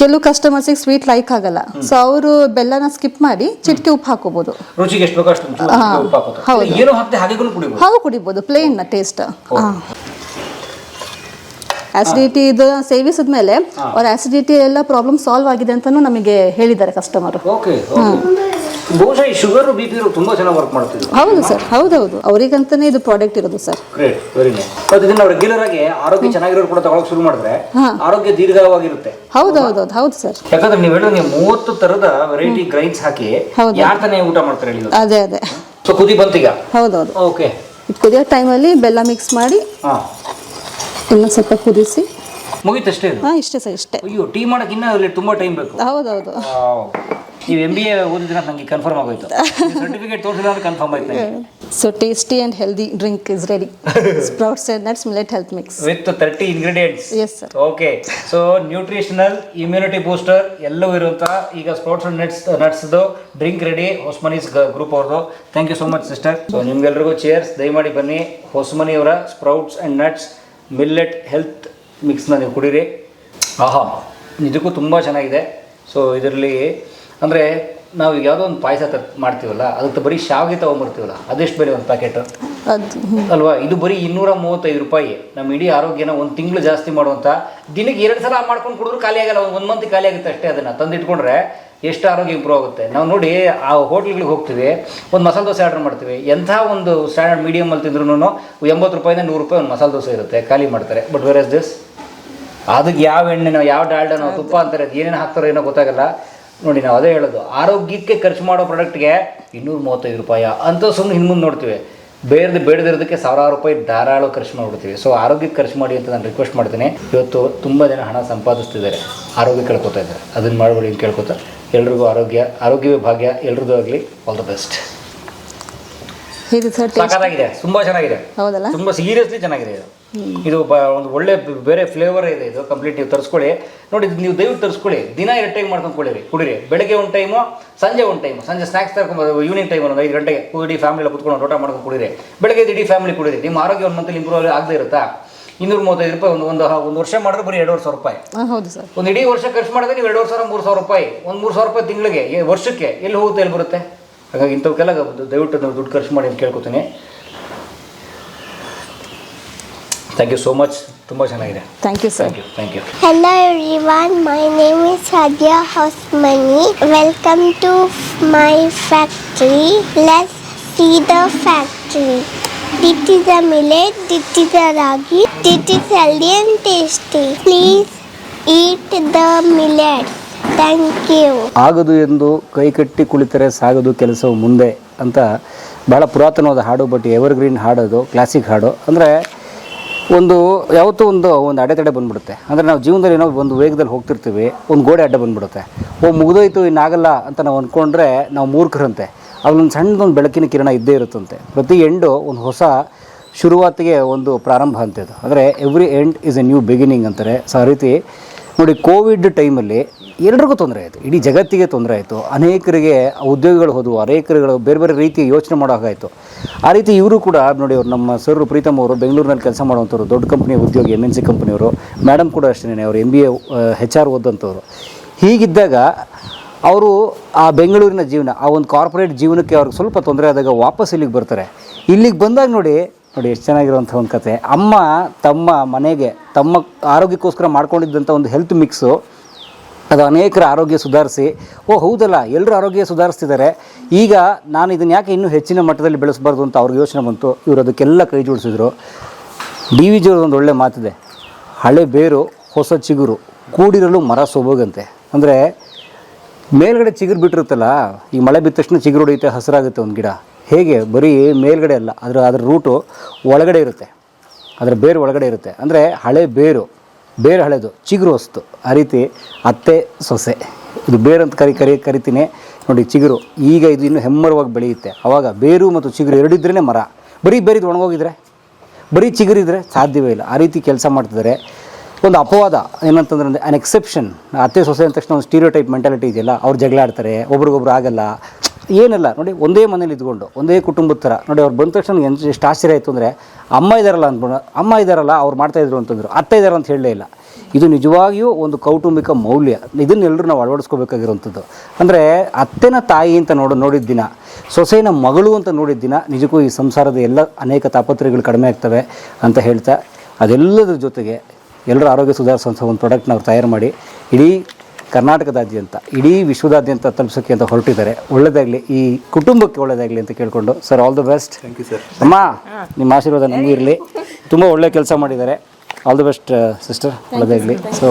ಕೆಲವು ಕಸ್ಟಮರ್ಸಿಗೆ ಸ್ವೀಟ್ ಲೈಕ್ ಆಗಲ್ಲ. ಸೊ ಅವರು ಬೆಲ್ಲನ ಸ್ಕಿಪ್ ಮಾಡಿ ಚಿಟಿಕೆ ಉಪ್ಪು ಹಾಕೋಬಹುದು ರುಚಿಗೆ ಎಷ್ಟು ಬೇಕೋ ಅಷ್ಟು ಒಂಚೂರು ಹಾ, ಉಪ್ಪು ಹಾಕೋದು. ಹೌದು. ಏನು ಹಾಕ್ದೆ ಹಾಗೆ ಕುಡಿಬಹುದು ಹಾವು ಕುಡಿಬೋದು ಪ್ಲೇನ್ ಟೇಸ್ಟ್ ಆಸಿಡಿಟಿ ಇದು ಸೇವಿಸಿದ್ಮೇಲೆ ಅವ್ರ ಆಸಿಡಿಟಿ ಎಲ್ಲ ಪ್ರಾಬ್ಲಮ್ ಸಾಲ್ವ್ ಆಗಿದೆ ಅಂತಾನು ನಮಗೆ ಹೇಳಿದ್ದಾರೆ ಕಸ್ಟಮರ್ ಓಕೆ ಬಹುಶಃ ಈ ಶುಗರ್ ಬಿ ಪಿ ತುಂಬಾ ಚೆನ್ನಾಗಿ ವರ್ಕ್ ಮಾಡ್ತಿದ್ರು. ಹೌದು ಸರ್ ಹೌದೌದು. ಅವರಿಗಂತಾನೆ ಇದು ಪ್ರಾಡಕ್ಟ್ ಇರೋದು ಸರ್. ಗ್ರೇಟ್ ವೆರಿ ನೈಸ್ ಮತ್ತು ಇದನ್ನ ರೆಗ್ಯುಲರ್ ಆಗಿ ಆರೋಗ್ಯ ಚೆನ್ನಾಗಿರೋರು ಕೂಡ ತಗೊಳಕ್ ಶುರು ಮಾಡಿದ್ರೆ. ಆರೋಗ್ಯ ದೀರ್ಘವಾಗಿರುತ್ತೆ. ಹೌದೌದೌದು ಹೌದು ಸರ್. ಯಾಕಂದ್ರೆ ನೀವು ಹೇಳಿದ್ರೆ ನೀವು ಮೂವತ್ತು ತರದ ವೆರೈಟಿ ಗ್ರೈನ್ಸ್ ಹಾಕಿ ಹೌದು. ಯಾರ್ ತಾನೇ ಊಟ ಮಾಡ್ತಾರೆ ಹೇಳಿ ಅದೇ ಅದೇ. ಸೊ ಕುದಿ ಬಂತೀಗ ಹೌದೌದು. ಓಕೆ ಇದು ಕುದಿಯೋ ಟೈಮಲ್ಲಿ ಬೆಲ್ಲ ಮಿಕ್ಸ್ ಮಾಡಿ ಹಾ. ಇನ್ನೊಂದು ಸ್ವಲ್ಪ ಕುದಿಸಿ ಮುಗೀತಷ್ಟೇ ಇದು? ಹಾಂ ಇಷ್ಟೇ ಸರ್ ಇಷ್ಟೇ. ಅಯ್ಯೋ ಟೀ ಮಾಡಕ್ಕೆ ಇನ್ನೂ ಅಲ್ಲಿ ತುಂಬಾ ಟೈಮ್ ಬೇಕು. ಹೌದೌದು. ನೀವು ಎಂ ಬಿ ಎ ಓದಿದ್ರೆ ನನಗೆ ಕನ್ಫರ್ಮ್ ಆಗೋಯ್ತು. ಸರ್ಟಿಫಿಕೇಟ್ ತೋರಿಸಿಲ್ಲ ಅಂದ್ರೆ ಕನ್ಫರ್ಮ್ ಆಯ್ತು ನನಗೆ so tasty and healthy drink is ready sprouts and nuts millet health mix with thirty ingredients yes sir okay so nutritional immunity booster ಎಲ್ಲವೂ ಇರುವಂತಹ ಈಗ ಸ್ಪೋರ್ಟ್ಸ್ ಅಂಡ್ ನಟ್ಸ್ ನಟ್ಸ್ದು ಡ್ರಿಂಕ್ ರೆಡಿ ಹೊಸ್ಮನೀಸ್ ಗ್ರೂಪ್ ಅವ್ರದ್ದು. Thank you so much sister so ನಿಮ್ಗೆಲ್ರಿಗೂ ಚೇರ್ಸ್ ದಯಮಾಡಿ ಬನ್ನಿ. ಹೊಸ್ಮನಿ ಅವರ sprouts and nuts millet health ಮಿಕ್ಸ್ನ ನೀವು ಕುಡೀರಿ. ಆಹಾ ನಿಜಕ್ಕೂ ತುಂಬ ಚೆನ್ನಾಗಿದೆ. ಸೊ ಇದರಲ್ಲಿ ಅಂದರೆ ನಾವು ಈಗ ಯಾವುದೋ ಒಂದು ಪಾಯಸ ತರ್ ಮಾಡ್ತೀವಲ್ಲ ಅದಕ್ಕೆ ಬರೀ ಶಾವಿಗೆ ತೊಗೊಂಬರ್ತೀವಲ್ಲ ಅದೆಷ್ಟು ಬೆಲೆ ಒಂದು ಪ್ಯಾಕೆಟು ಅಲ್ವಾ? ಇದು ಬರೀ ಇನ್ನೂರ ಮೂವತ್ತೈದು ರೂಪಾಯಿ. ನಮ್ಮ ಇಡೀ ಆರೋಗ್ಯನ ಒಂದು ತಿಂಗಳು ಜಾಸ್ತಿ ಮಾಡುವಂಥ ದಿನಕ್ಕೆ ಎರಡು ಸಲ ಮಾಡ್ಕೊಂಡು ಕುಡಿದ್ರು ಖಾಲಿ ಆಗಲ್ಲ ಒಂದು ಮಂತ್ ಖಾಲಿ ಆಗುತ್ತೆ ಅಷ್ಟೇ ಅದನ್ನು ತಂದಿಟ್ಕೊಂಡ್ರೆ. ಎಷ್ಟು ಆರೋಗ್ಯ ಇಂಪ್ರೂವ್ ಆಗುತ್ತೆ? ನಾವು ನೋಡಿ ಆ ಹೋಟ್ಲ್ಗಳಿಗೆ ಹೋಗ್ತೀವಿ, ಒಂದು ಮಸಾಲೆ ದೋಸೆ ಆರ್ಡರ್ ಮಾಡ್ತೀವಿ. ಎಂಥ ಒಂದು ಸ್ಟ್ಯಾಂಡರ್ಡ್ ಮೀಡಿಯಮಲ್ಲಿ ತಿಂದ್ರೂ ಎಂಬತ್ತು ರೂಪಾಯಿಂದ ನೂರು ರೂಪಾಯಿ ಒಂದು ಮಸಾಲೆ ದೋಸೆ ಇರುತ್ತೆ, ಖಾಲಿ ಮಾಡ್ತಾರೆ. ಬಟ್ ವೇರ್ ಎಸ್ ದಿಸ್ ಅದಕ್ಕೆ ಯಾವ ಎಣ್ಣೆನೋ ಯಾವ ಡಾಲ್ಡನೋ ತುಪ್ಪ ಅಂತಾರೆ ಅದು ಏನೇನು ಹಾಕ್ತಾರೋ ಏನೋ ಗೊತ್ತಾಗಲ್ಲ. ನೋಡಿ ನಾವು ಅದೇ ಹೇಳೋದು, ಆರೋಗ್ಯಕ್ಕೆ ಖರ್ಚು ಮಾಡೋ ಪ್ರಾಡಕ್ಟ್ಗೆ ಇನ್ನೂರು ಮೂವತ್ತೈದು ರೂಪಾಯಿ. ಅಂತ ಸುಮ್ಮನೆ ಹಿಂದೆ ನೋಡ್ತೀವಿ. ಬೇರೆದು ಬೇಡದಿರೋದಕ್ಕೆ ಸಾವಿರಾರು ರೂಪಾಯಿ ಧಾರಾಳು ಖರ್ಚು ಮಾಡಿಬಿಡ್ತೀವಿ. ಸೊ ಆರೋಗ್ಯಕ್ಕೆ ಖರ್ಚು ಮಾಡಿ ಅಂತ ನಾನು ರಿಕ್ವೆಸ್ಟ್ ಮಾಡ್ತೀನಿ. ಇವತ್ತು ತುಂಬ ಜನ ಹಣ ಸಂಪಾದಿಸ್ತಿದ್ದಾರೆ. ಆರೋಗ್ಯ ಕೇಳ್ಕೊತಾ ಇದ್ದಾರೆ. ಅದನ್ನು ಮಾಡಬೇಡಿ ಅಂತ ಕೇಳ್ಕೊತಾ ಎಲ್ರಿಗೂ ಆರೋಗ್ಯ ಆರೋಗ್ಯವೇ ಭಾಗ್ಯ ಎಲ್ರಿಗೂ ಆಗಲಿ ಆಲ್ ದ ಬೆಸ್ಟ್ ಇದು ಸರ್ ತುಂಬ ಚೆನ್ನಾಗಿದೆ. ಹೌದಲ್ಲ? ತುಂಬ ಸೀರಿಯಸ್ಲಿ ಚೆನ್ನಾಗಿದೆ ಇದು. ಇದು ಬ ಒಂದು ಒಳ್ಳೆ ಬೇರೆ ಫ್ಲೇವರ್ ಇದೆ ಇದು. ಕಂಪ್ಲೀಟ್ ನೀವು ತರಿಸ್ಕೊಳ್ಳಿ. ನೋಡಿ ನೀವು ದಯವಿಟ್ಟು ತರಿಸ್ಕೊಳ್ಳಿ. ದಿನ ಎರಡು ಟೈಮ್ ಮಾಡ್ಕೊಂಡು ಕುಡೀರಿ. ಕುಡೀರಿ. ಬೆಳಗ್ಗೆ ಒಂದು ಟೈಮು ಸಂಜೆ ಒಂದು ಟೈಮು ಸಂಜೆ ಸ್ನ್ಯಾಕ್ಸ್ ತರ್ಕೊಂಡು ಈವ್ನಿಂಗ್ ಟೈಮ್ ಒಂದು ಐದು ಗಂಟೆಗೆ ಇಡೀ ಫ್ಯಾಮಿಲಿ ಕುತ್ಕೊಂಡು ಊಟ ಮಾಡ್ಕೊಂಡು ಕುಡೀರಿ. ಬೆಳಗ್ಗೆ ಇಡೀ ಫ್ಯಾಮಿಲಿ ಕುಡಿರಿ. ನಿಮ್ಮ ಆರೋಗ್ಯ ಒಂದು ಮಂತಲ್ಲಿ ಇಂಪ್ರೂವ್ ಆಗದೆ ಇರುತ್ತಾ? ಇನ್ನೂರ ಮೂವತ್ತೈದು ರೂಪಾಯಿ ಒಂದು ಒಂದು ಒಂದು ವರ್ಷ ಮಾಡಿದ್ರೆ ಬರೀ ಎರಡೂವರೆ ಸಾವಿರ ರೂಪಾಯಿ. ಹೌದು ಸರ್. ಒಂದು ಇಡೀ ವರ್ಷ ಖರ್ಚು ಮಾಡಿದ್ರೆ ನೀವು ಎರಡೂವರೆ ಸಾವಿರ ಮೂರು ಸಾವಿರ ರೂಪಾಯಿ. ಒಂದು ಮೂರು ಸಾವಿರ ರೂಪಾಯಿ ತಿಂಗಳಿಗೆ ವರ್ಷಕ್ಕೆ ಎಲ್ಲಿ ಹೋಗುತ್ತೆ ಎಲ್ಲಿ ಬರುತ್ತೆ? ಹಾಗಾಗಿ ಇಂಥವಕ್ಕೆಲ್ಲ ದಯವಿಟ್ಟು ನೀವು ದುಡ್ಡು ಖರ್ಚು ಮಾಡಿ ಅಂತ ಕೇಳ್ಕೊತೀನಿ. ಥ್ಯಾಂಕ್ ಯು ಸೋ ಮಚ್ ತುಂಬ ಚೆನ್ನಾಗಿದೆ. Thank you thank you thank you hello my name is ಸದ್ಯ Hosmani welcome to my factory let's see the factory this is a millet this is a ragi this is healthy and tasty please eat the millet thank you ಆಗದು ಎಂದು ಕೈ ಕಟ್ಟಿ ಕುಳಿತರೆ ಸಾಗದು ಕೆಲಸವು ಮುಂದೆ ಅಂತ ಭಾಳ ಪುರಾತನವಾದ ಹಾಡು ಬಟ್ ಎವರ್ಗ್ರೀನ್ ಹಾಡೋದು ಕ್ಲಾಸಿಕ್ ಹಾಡು. ಅಂದರೆ ಒಂದು, ಯಾವತ್ತೂ ಒಂದು ಒಂದು ಅಡೆತಡೆ ಬಂದ್ಬಿಡುತ್ತೆ. ಅಂದರೆ ನಾವು ಜೀವನದಲ್ಲಿ ಏನೋ ಒಂದು ವೇಗದಲ್ಲಿ ಹೋಗ್ತಿರ್ತೀವಿ, ಒಂದು ಗೋಡೆ ಅಡ್ಡ ಬಂದ್ಬಿಡುತ್ತೆ. ಓ, ಮುಗಿದೋಯ್ತು ಇನ್ನಾಗಲ್ಲ ಅಂತ ನಾವು ಅಂದ್ಕೊಂಡ್ರೆ ನಾವು ಮೂರ್ಖರಂತೆ. ಅಲ್ಲೊಂದು ಸಣ್ಣದೊಂದು ಬೆಳಕಿನ ಕಿರಣ ಇದ್ದೇ ಇರುತ್ತಂತೆ. ಪ್ರತಿ ಎಂಡು ಒಂದು ಹೊಸ ಶುರುವಾತಿಗೆ ಒಂದು ಪ್ರಾರಂಭ ಅಂತಿದ್ದು ಅಂದರೆ every end is a new beginning ಅಂತಾರೆ. ಸೊ ಆ ರೀತಿ ನೋಡಿ ಕೋವಿಡ್ ಟೈಮಲ್ಲಿ ಎಲ್ರಿಗೂ ತೊಂದರೆ ಆಯಿತು. ಇಡೀ ಜಗತ್ತಿಗೆ ತೊಂದರೆ ಆಯಿತು. ಅನೇಕರಿಗೆ ಉದ್ಯೋಗಗಳು ಹೋದವು. ಅನೇಕರುಗಳು ಬೇರೆ ಬೇರೆ ರೀತಿ ಯೋಚನೆ ಮಾಡೋ ಹಾಗಾಯಿತು ಆ ರೀತಿ ಇವರು ಕೂಡ ನೋಡಿ ಅವ್ರು ನಮ್ಮ ಸರ್ ಪ್ರೀತಮ್ ಅವರು ಬೆಂಗಳೂರಿನಲ್ಲಿ ಕೆಲಸ ಮಾಡುವಂಥವ್ರು, ದೊಡ್ಡ ಕಂಪ್ನಿ ಉದ್ಯೋಗಿ ಎಂ ಎನ್ ಸಿ ಕಂಪ್ನಿಯವರು ಮೇಡಮ್ ಕೂಡ ಅಷ್ಟೇ ಅವರು M B A H R ಓದಂಥವ್ರು ಹೀಗಿದ್ದಾಗ ಅವರು ಆ ಬೆಂಗಳೂರಿನ ಜೀವನ, ಆ ಒಂದು ಕಾರ್ಪೊರೇಟ್ ಜೀವನಕ್ಕೆ ಅವ್ರಿಗೆ ಸ್ವಲ್ಪ ತೊಂದರೆ ಆದಾಗ ವಾಪಸ್ ಇಲ್ಲಿಗೆ ಬರ್ತಾರೆ. ಇಲ್ಲಿಗೆ ಬಂದಾಗ ನೋಡಿ ನೋಡಿ ಎಷ್ಟು ಚೆನ್ನಾಗಿರುವಂಥ ಒಂದು ಕತೆ. ಅಮ್ಮ ತಮ್ಮ ಮನೆಗೆ, ತಮ್ಮ ಆರೋಗ್ಯಕ್ಕೋಸ್ಕರ ಮಾಡ್ಕೊಂಡಿದ್ದಂಥ ಒಂದು ಹೆಲ್ತ್ ಮಿಕ್ಸು ಅದು ಅನೇಕರ ಆರೋಗ್ಯ ಸುಧಾರಿಸಿ. ಓ, ಹೌದಲ್ಲ ಎಲ್ಲರೂ ಆರೋಗ್ಯ ಸುಧಾರಿಸ್ತಿದ್ದಾರೆ. ಈಗ ನಾನು ಇದನ್ನು ಯಾಕೆ ಇನ್ನೂ ಹೆಚ್ಚಿನ ಮಟ್ಟದಲ್ಲಿ ಬೆಳೆಸಬಾರ್ದು ಅಂತ ಅವ್ರಿಗೆ ಯೋಚನೆ ಬಂತು. ಇವರು ಅದಕ್ಕೆಲ್ಲ ಕೈ ಜೋಡಿಸಿದ್ರು. ಡಿ ವಿ ಒಂದು ಒಳ್ಳೆ ಮಾತಿದೆ. ಹಳೆ ಬೇರು, ಹೊಸ ಚಿಗುರು, ಕೂಡಿರಲು ಮರ ಸೊಬಗಂತೆ. ಅಂದರೆ ಮೇಲ್ಗಡೆ ಚಿಗುರು ಬಿಟ್ಟಿರುತ್ತಲ್ಲ, ಈ ಮಳೆ ಬಿದ್ದ ತಕ್ಷಣ ಚಿಗುರು ಹೊಡೆಯುತ್ತೆ, ಹಸಿರಾಗುತ್ತೆ ಒಂದು ಗಿಡ. ಹೇಗೆ? ಬರೀ ಮೇಲ್ಗಡೆ ಅಲ್ಲ, ಅದರ ಅದರ ರೂಟು ಒಳಗಡೆ ಇರುತ್ತೆ. ಅದರ ಬೇರು ಒಳಗಡೆ ಇರುತ್ತೆ. ಅಂದರೆ ಹಳೆ ಬೇರು ಬೇರೆ ಹಳೆದು, ಚಿಗುರು ಹೊಸ್ತು ಆ ರೀತಿ ಅತ್ತೆ ಸೊಸೆ. ಇದು ಬೇರು ಅಂತ ಕರಿ ಕರಿ ಕರಿತೀನಿ. ನೋಡಿ, ಚಿಗುರು. ಈಗ ಇದು ಇನ್ನೂ ಹೆಮ್ಮರವಾಗಿ ಬೆಳೆಯುತ್ತೆ. ಆವಾಗ ಬೇರು ಮತ್ತು ಚಿಗುರು ಎರಡಿದ್ರೇ ಮರ. ಬರೀ ಬೇರಿದು ಒಣಗೋಗಿದ್ರೆ? ಬರೀ ಚಿಗುರಿದ್ರೆ ಸಾಧ್ಯವೇ ಇಲ್ಲ. ಆ ರೀತಿ ಕೆಲಸ ಮಾಡ್ತಿದ್ದಾರೆ. ಒಂದು ಅಪವಾದ ಏನಂತಂದ್ರೆ ಅನ್ ಎಕ್ಸೆಪ್ಷನ್ ಅತ್ತೆ ಸೊಸೆ ಅಂದ ತಕ್ಷಣ ಒಂದು ಸ್ಟೀರಿಯೋ ಟೈಪ್ ಮೆಂಟಾಲಿಟಿ ಇದೆಯಲ್ಲ, ಅವ್ರು ಜಗಳ ಆಡ್ತಾರೆ, ಒಬ್ರಿಗೊಬ್ರು ಆಗಲ್ಲ. ಏನಿಲ್ಲ, ನೋಡಿ ಒಂದೇ ಮನೇಲಿ ಇದ್ಕೊಂಡು, ಒಂದೇ ಕುಟುಂಬದ ಥರ. ನೋಡಿ ಅವ್ರು ಬಂದ ತಕ್ಷಣ ಎಂಜ್ ಎಷ್ಟು ಆಶ್ಚರ್ಯ ಆಯಿತು ಅಂದರೆ, ಅಮ್ಮ ಇದ್ದಾರಲ್ಲ ಅಂದ್ಬಿಡ, ಅಮ್ಮ ಇದ್ದಾರಲ್ಲ ಅವ್ರು ಮಾಡ್ತಾಯಿದ್ರು ಅಂತಂದರು, ಅತ್ತೆ ಇದ್ದಾರೆ ಅಂತ ಹೇಳಲೇ ಇಲ್ಲ. ಇದು ನಿಜವಾಗಿಯೂ ಒಂದು ಕೌಟುಂಬಿಕ ಮೌಲ್ಯ. ಇದನ್ನೆಲ್ಲರೂ ನಾವು ಅಳವಡಿಸ್ಕೋಬೇಕಾಗಿರುವಂಥದ್ದು ಅಂದರೆ ಅತ್ತೆನ ತಾಯಿ ಅಂತ ನೋಡು ನೋಡಿದ ದಿನ, ಸೊಸೆನ ಮಗಳು ಅಂತ ನೋಡಿದ ದಿನ, ನಿಜಕ್ಕೂ ಈ ಸಂಸಾರದ ಎಲ್ಲ ಅನೇಕ ತಾಪತ್ರಯಗಳು ಕಡಿಮೆ ಆಗ್ತವೆ ಅಂತ ಹೇಳ್ತಾ, ಅದೆಲ್ಲದರ ಜೊತೆಗೆ ಎಲ್ಲರ ಆರೋಗ್ಯ ಸುಧಾರಿಸುವಂಥ ಒಂದು ಪ್ರಾಡಕ್ಟ್ನ ಅವ್ರು ತಯಾರು ಮಾಡಿ, ಇಡೀ ಕರ್ನಾಟಕದಾದ್ಯಂತ ಇಡೀ ವಿಶ್ವದಾದ್ಯಂತ ತಲುಪಿಸೋಕ್ಕೆ ಅಂತ ಹೊರಟಿದ್ದಾರೆ. ಒಳ್ಳೆಯದಾಗಲಿ ಈ ಕುಟುಂಬಕ್ಕೆ ಒಳ್ಳೆಯದಾಗಲಿ ಅಂತ ಕೇಳಿಕೊಂಡು sir all the best thank you sir ಅಮ್ಮ ನಿಮ್ಮ ಆಶೀರ್ವಾದ ನಮಗೂ ಇರಲಿ. ತುಂಬ ಒಳ್ಳೆ ಕೆಲಸ ಮಾಡಿದ್ದಾರೆ. ಆಲ್ ದ ಬೆಸ್ಟ್ ಸಿಸ್ಟರ್ ಒಳ್ಳೆಯದಾಗಲಿ ಸೊ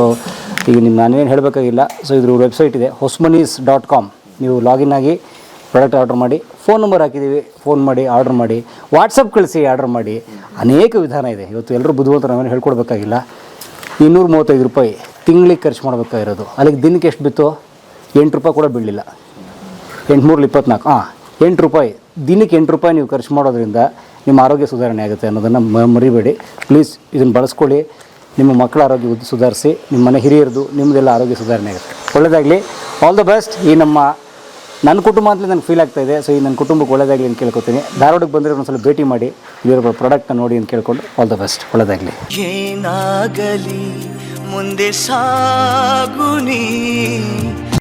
ಈಗ ನಿಮ್ಮ ನಾನೇನು ಹೇಳಬೇಕಾಗಿಲ್ಲ. ಸೊ ಇದ್ರ ವೆಬ್ಸೈಟ್ ಇದೆ ಹೊಸ್ಮನೀಸ್ ಡಾಟ್ ಕಾಮ್ ನೀವು ಲಾಗಿನ್ ಆಗಿ ಪ್ರಾಡಕ್ಟ್ ಆರ್ಡರ್ ಮಾಡಿ ಫೋನ್ ನಂಬರ್ ಹಾಕಿದ್ದೀವಿ ಫೋನ್ ಮಾಡಿ ಆರ್ಡರ್ ಮಾಡಿ ವಾಟ್ಸಪ್ ಕಳಿಸಿ ಆರ್ಡರ್ ಮಾಡಿ. ಅನೇಕ ವಿಧಾನ ಇದೆ. ಇವತ್ತು ಎಲ್ಲರೂ ಬುದ್ಧಿವಂತರು ನಾವೇನು ಹೇಳ್ಕೊಡ್ಬೇಕಾಗಿಲ್ಲ. ಇನ್ನೂರ ಮೂವತ್ತೈದು ರೂಪಾಯಿ. ತಿಂಗಳಿಗೆ ಖರ್ಚು ಮಾಡಬೇಕಾಗಿರೋದು. ಅಲ್ಲಿಗೆ ದಿನಕ್ಕೆ ಎಷ್ಟು ಬಿತ್ತು? ಎಂಟು ರೂಪಾಯಿ ಕೂಡ ಬೀಳಲಿಲ್ಲ. ಎಂಟುನೂರಲ್ಲಿ ಇಪ್ಪತ್ನಾಲ್ಕು ಹಾಂ ಎಂಟು ರೂಪಾಯಿ. ದಿನಕ್ಕೆ ಎಂಟು ರೂಪಾಯಿ ನೀವು ಖರ್ಚು ಮಾಡೋದ್ರಿಂದ ನಿಮ್ಮ ಆರೋಗ್ಯ ಸುಧಾರಣೆ ಆಗುತ್ತೆ ಅನ್ನೋದನ್ನು ಮರಿಬೇಡಿ. ಪ್ಲೀಸ್ ಇದನ್ನು ಬಳಸ್ಕೊಳ್ಳಿ. ನಿಮ್ಮ ಮಕ್ಕಳ ಆರೋಗ್ಯ ಸುಧಾರಿಸಿ. ನಿಮ್ಮ ಮನೆ ಹಿರಿಯರದು ನಿಮ್ಮದೆಲ್ಲ ಆರೋಗ್ಯ ಸುಧಾರಣೆ ಆಗುತ್ತೆ. ಒಳ್ಳೆಯದಾಗಲಿ ಆಲ್ ದ ಬೆಸ್ಟ್ ಈ ನಮ್ಮ ನನ್ನ ಕುಟುಂಬ ಅಂತಲೇ ನನಗೆ ಫೀಲ್ ಆಗ್ತಾ ಇದೆ. ಸೊ ಈ ನನ್ನ ಕುಟುಂಬಕ್ಕೆ ಒಳ್ಳೆಯದಾಗಲಿ ಅಂತ ಕೇಳ್ಕೊತೀನಿ. ಧಾರವಾಡಕ್ಕೆ ಬಂದರೆ ಒಂದ್ಸಲ ಭೇಟಿ ಮಾಡಿ. ಇಲ್ಲಿರೋ ಪ್ರಾಡಕ್ಟ್ನ ನೋಡಿ ಅಂತ ಕೇಳ್ಕೊಂಡು ಆಲ್ ದ ಬೆಸ್ಟ್ ಒಳ್ಳೆಯದಾಗಲಿ ಏನಾಗಲಿ? ಮುಂದೆ ಸಾಗುನಿ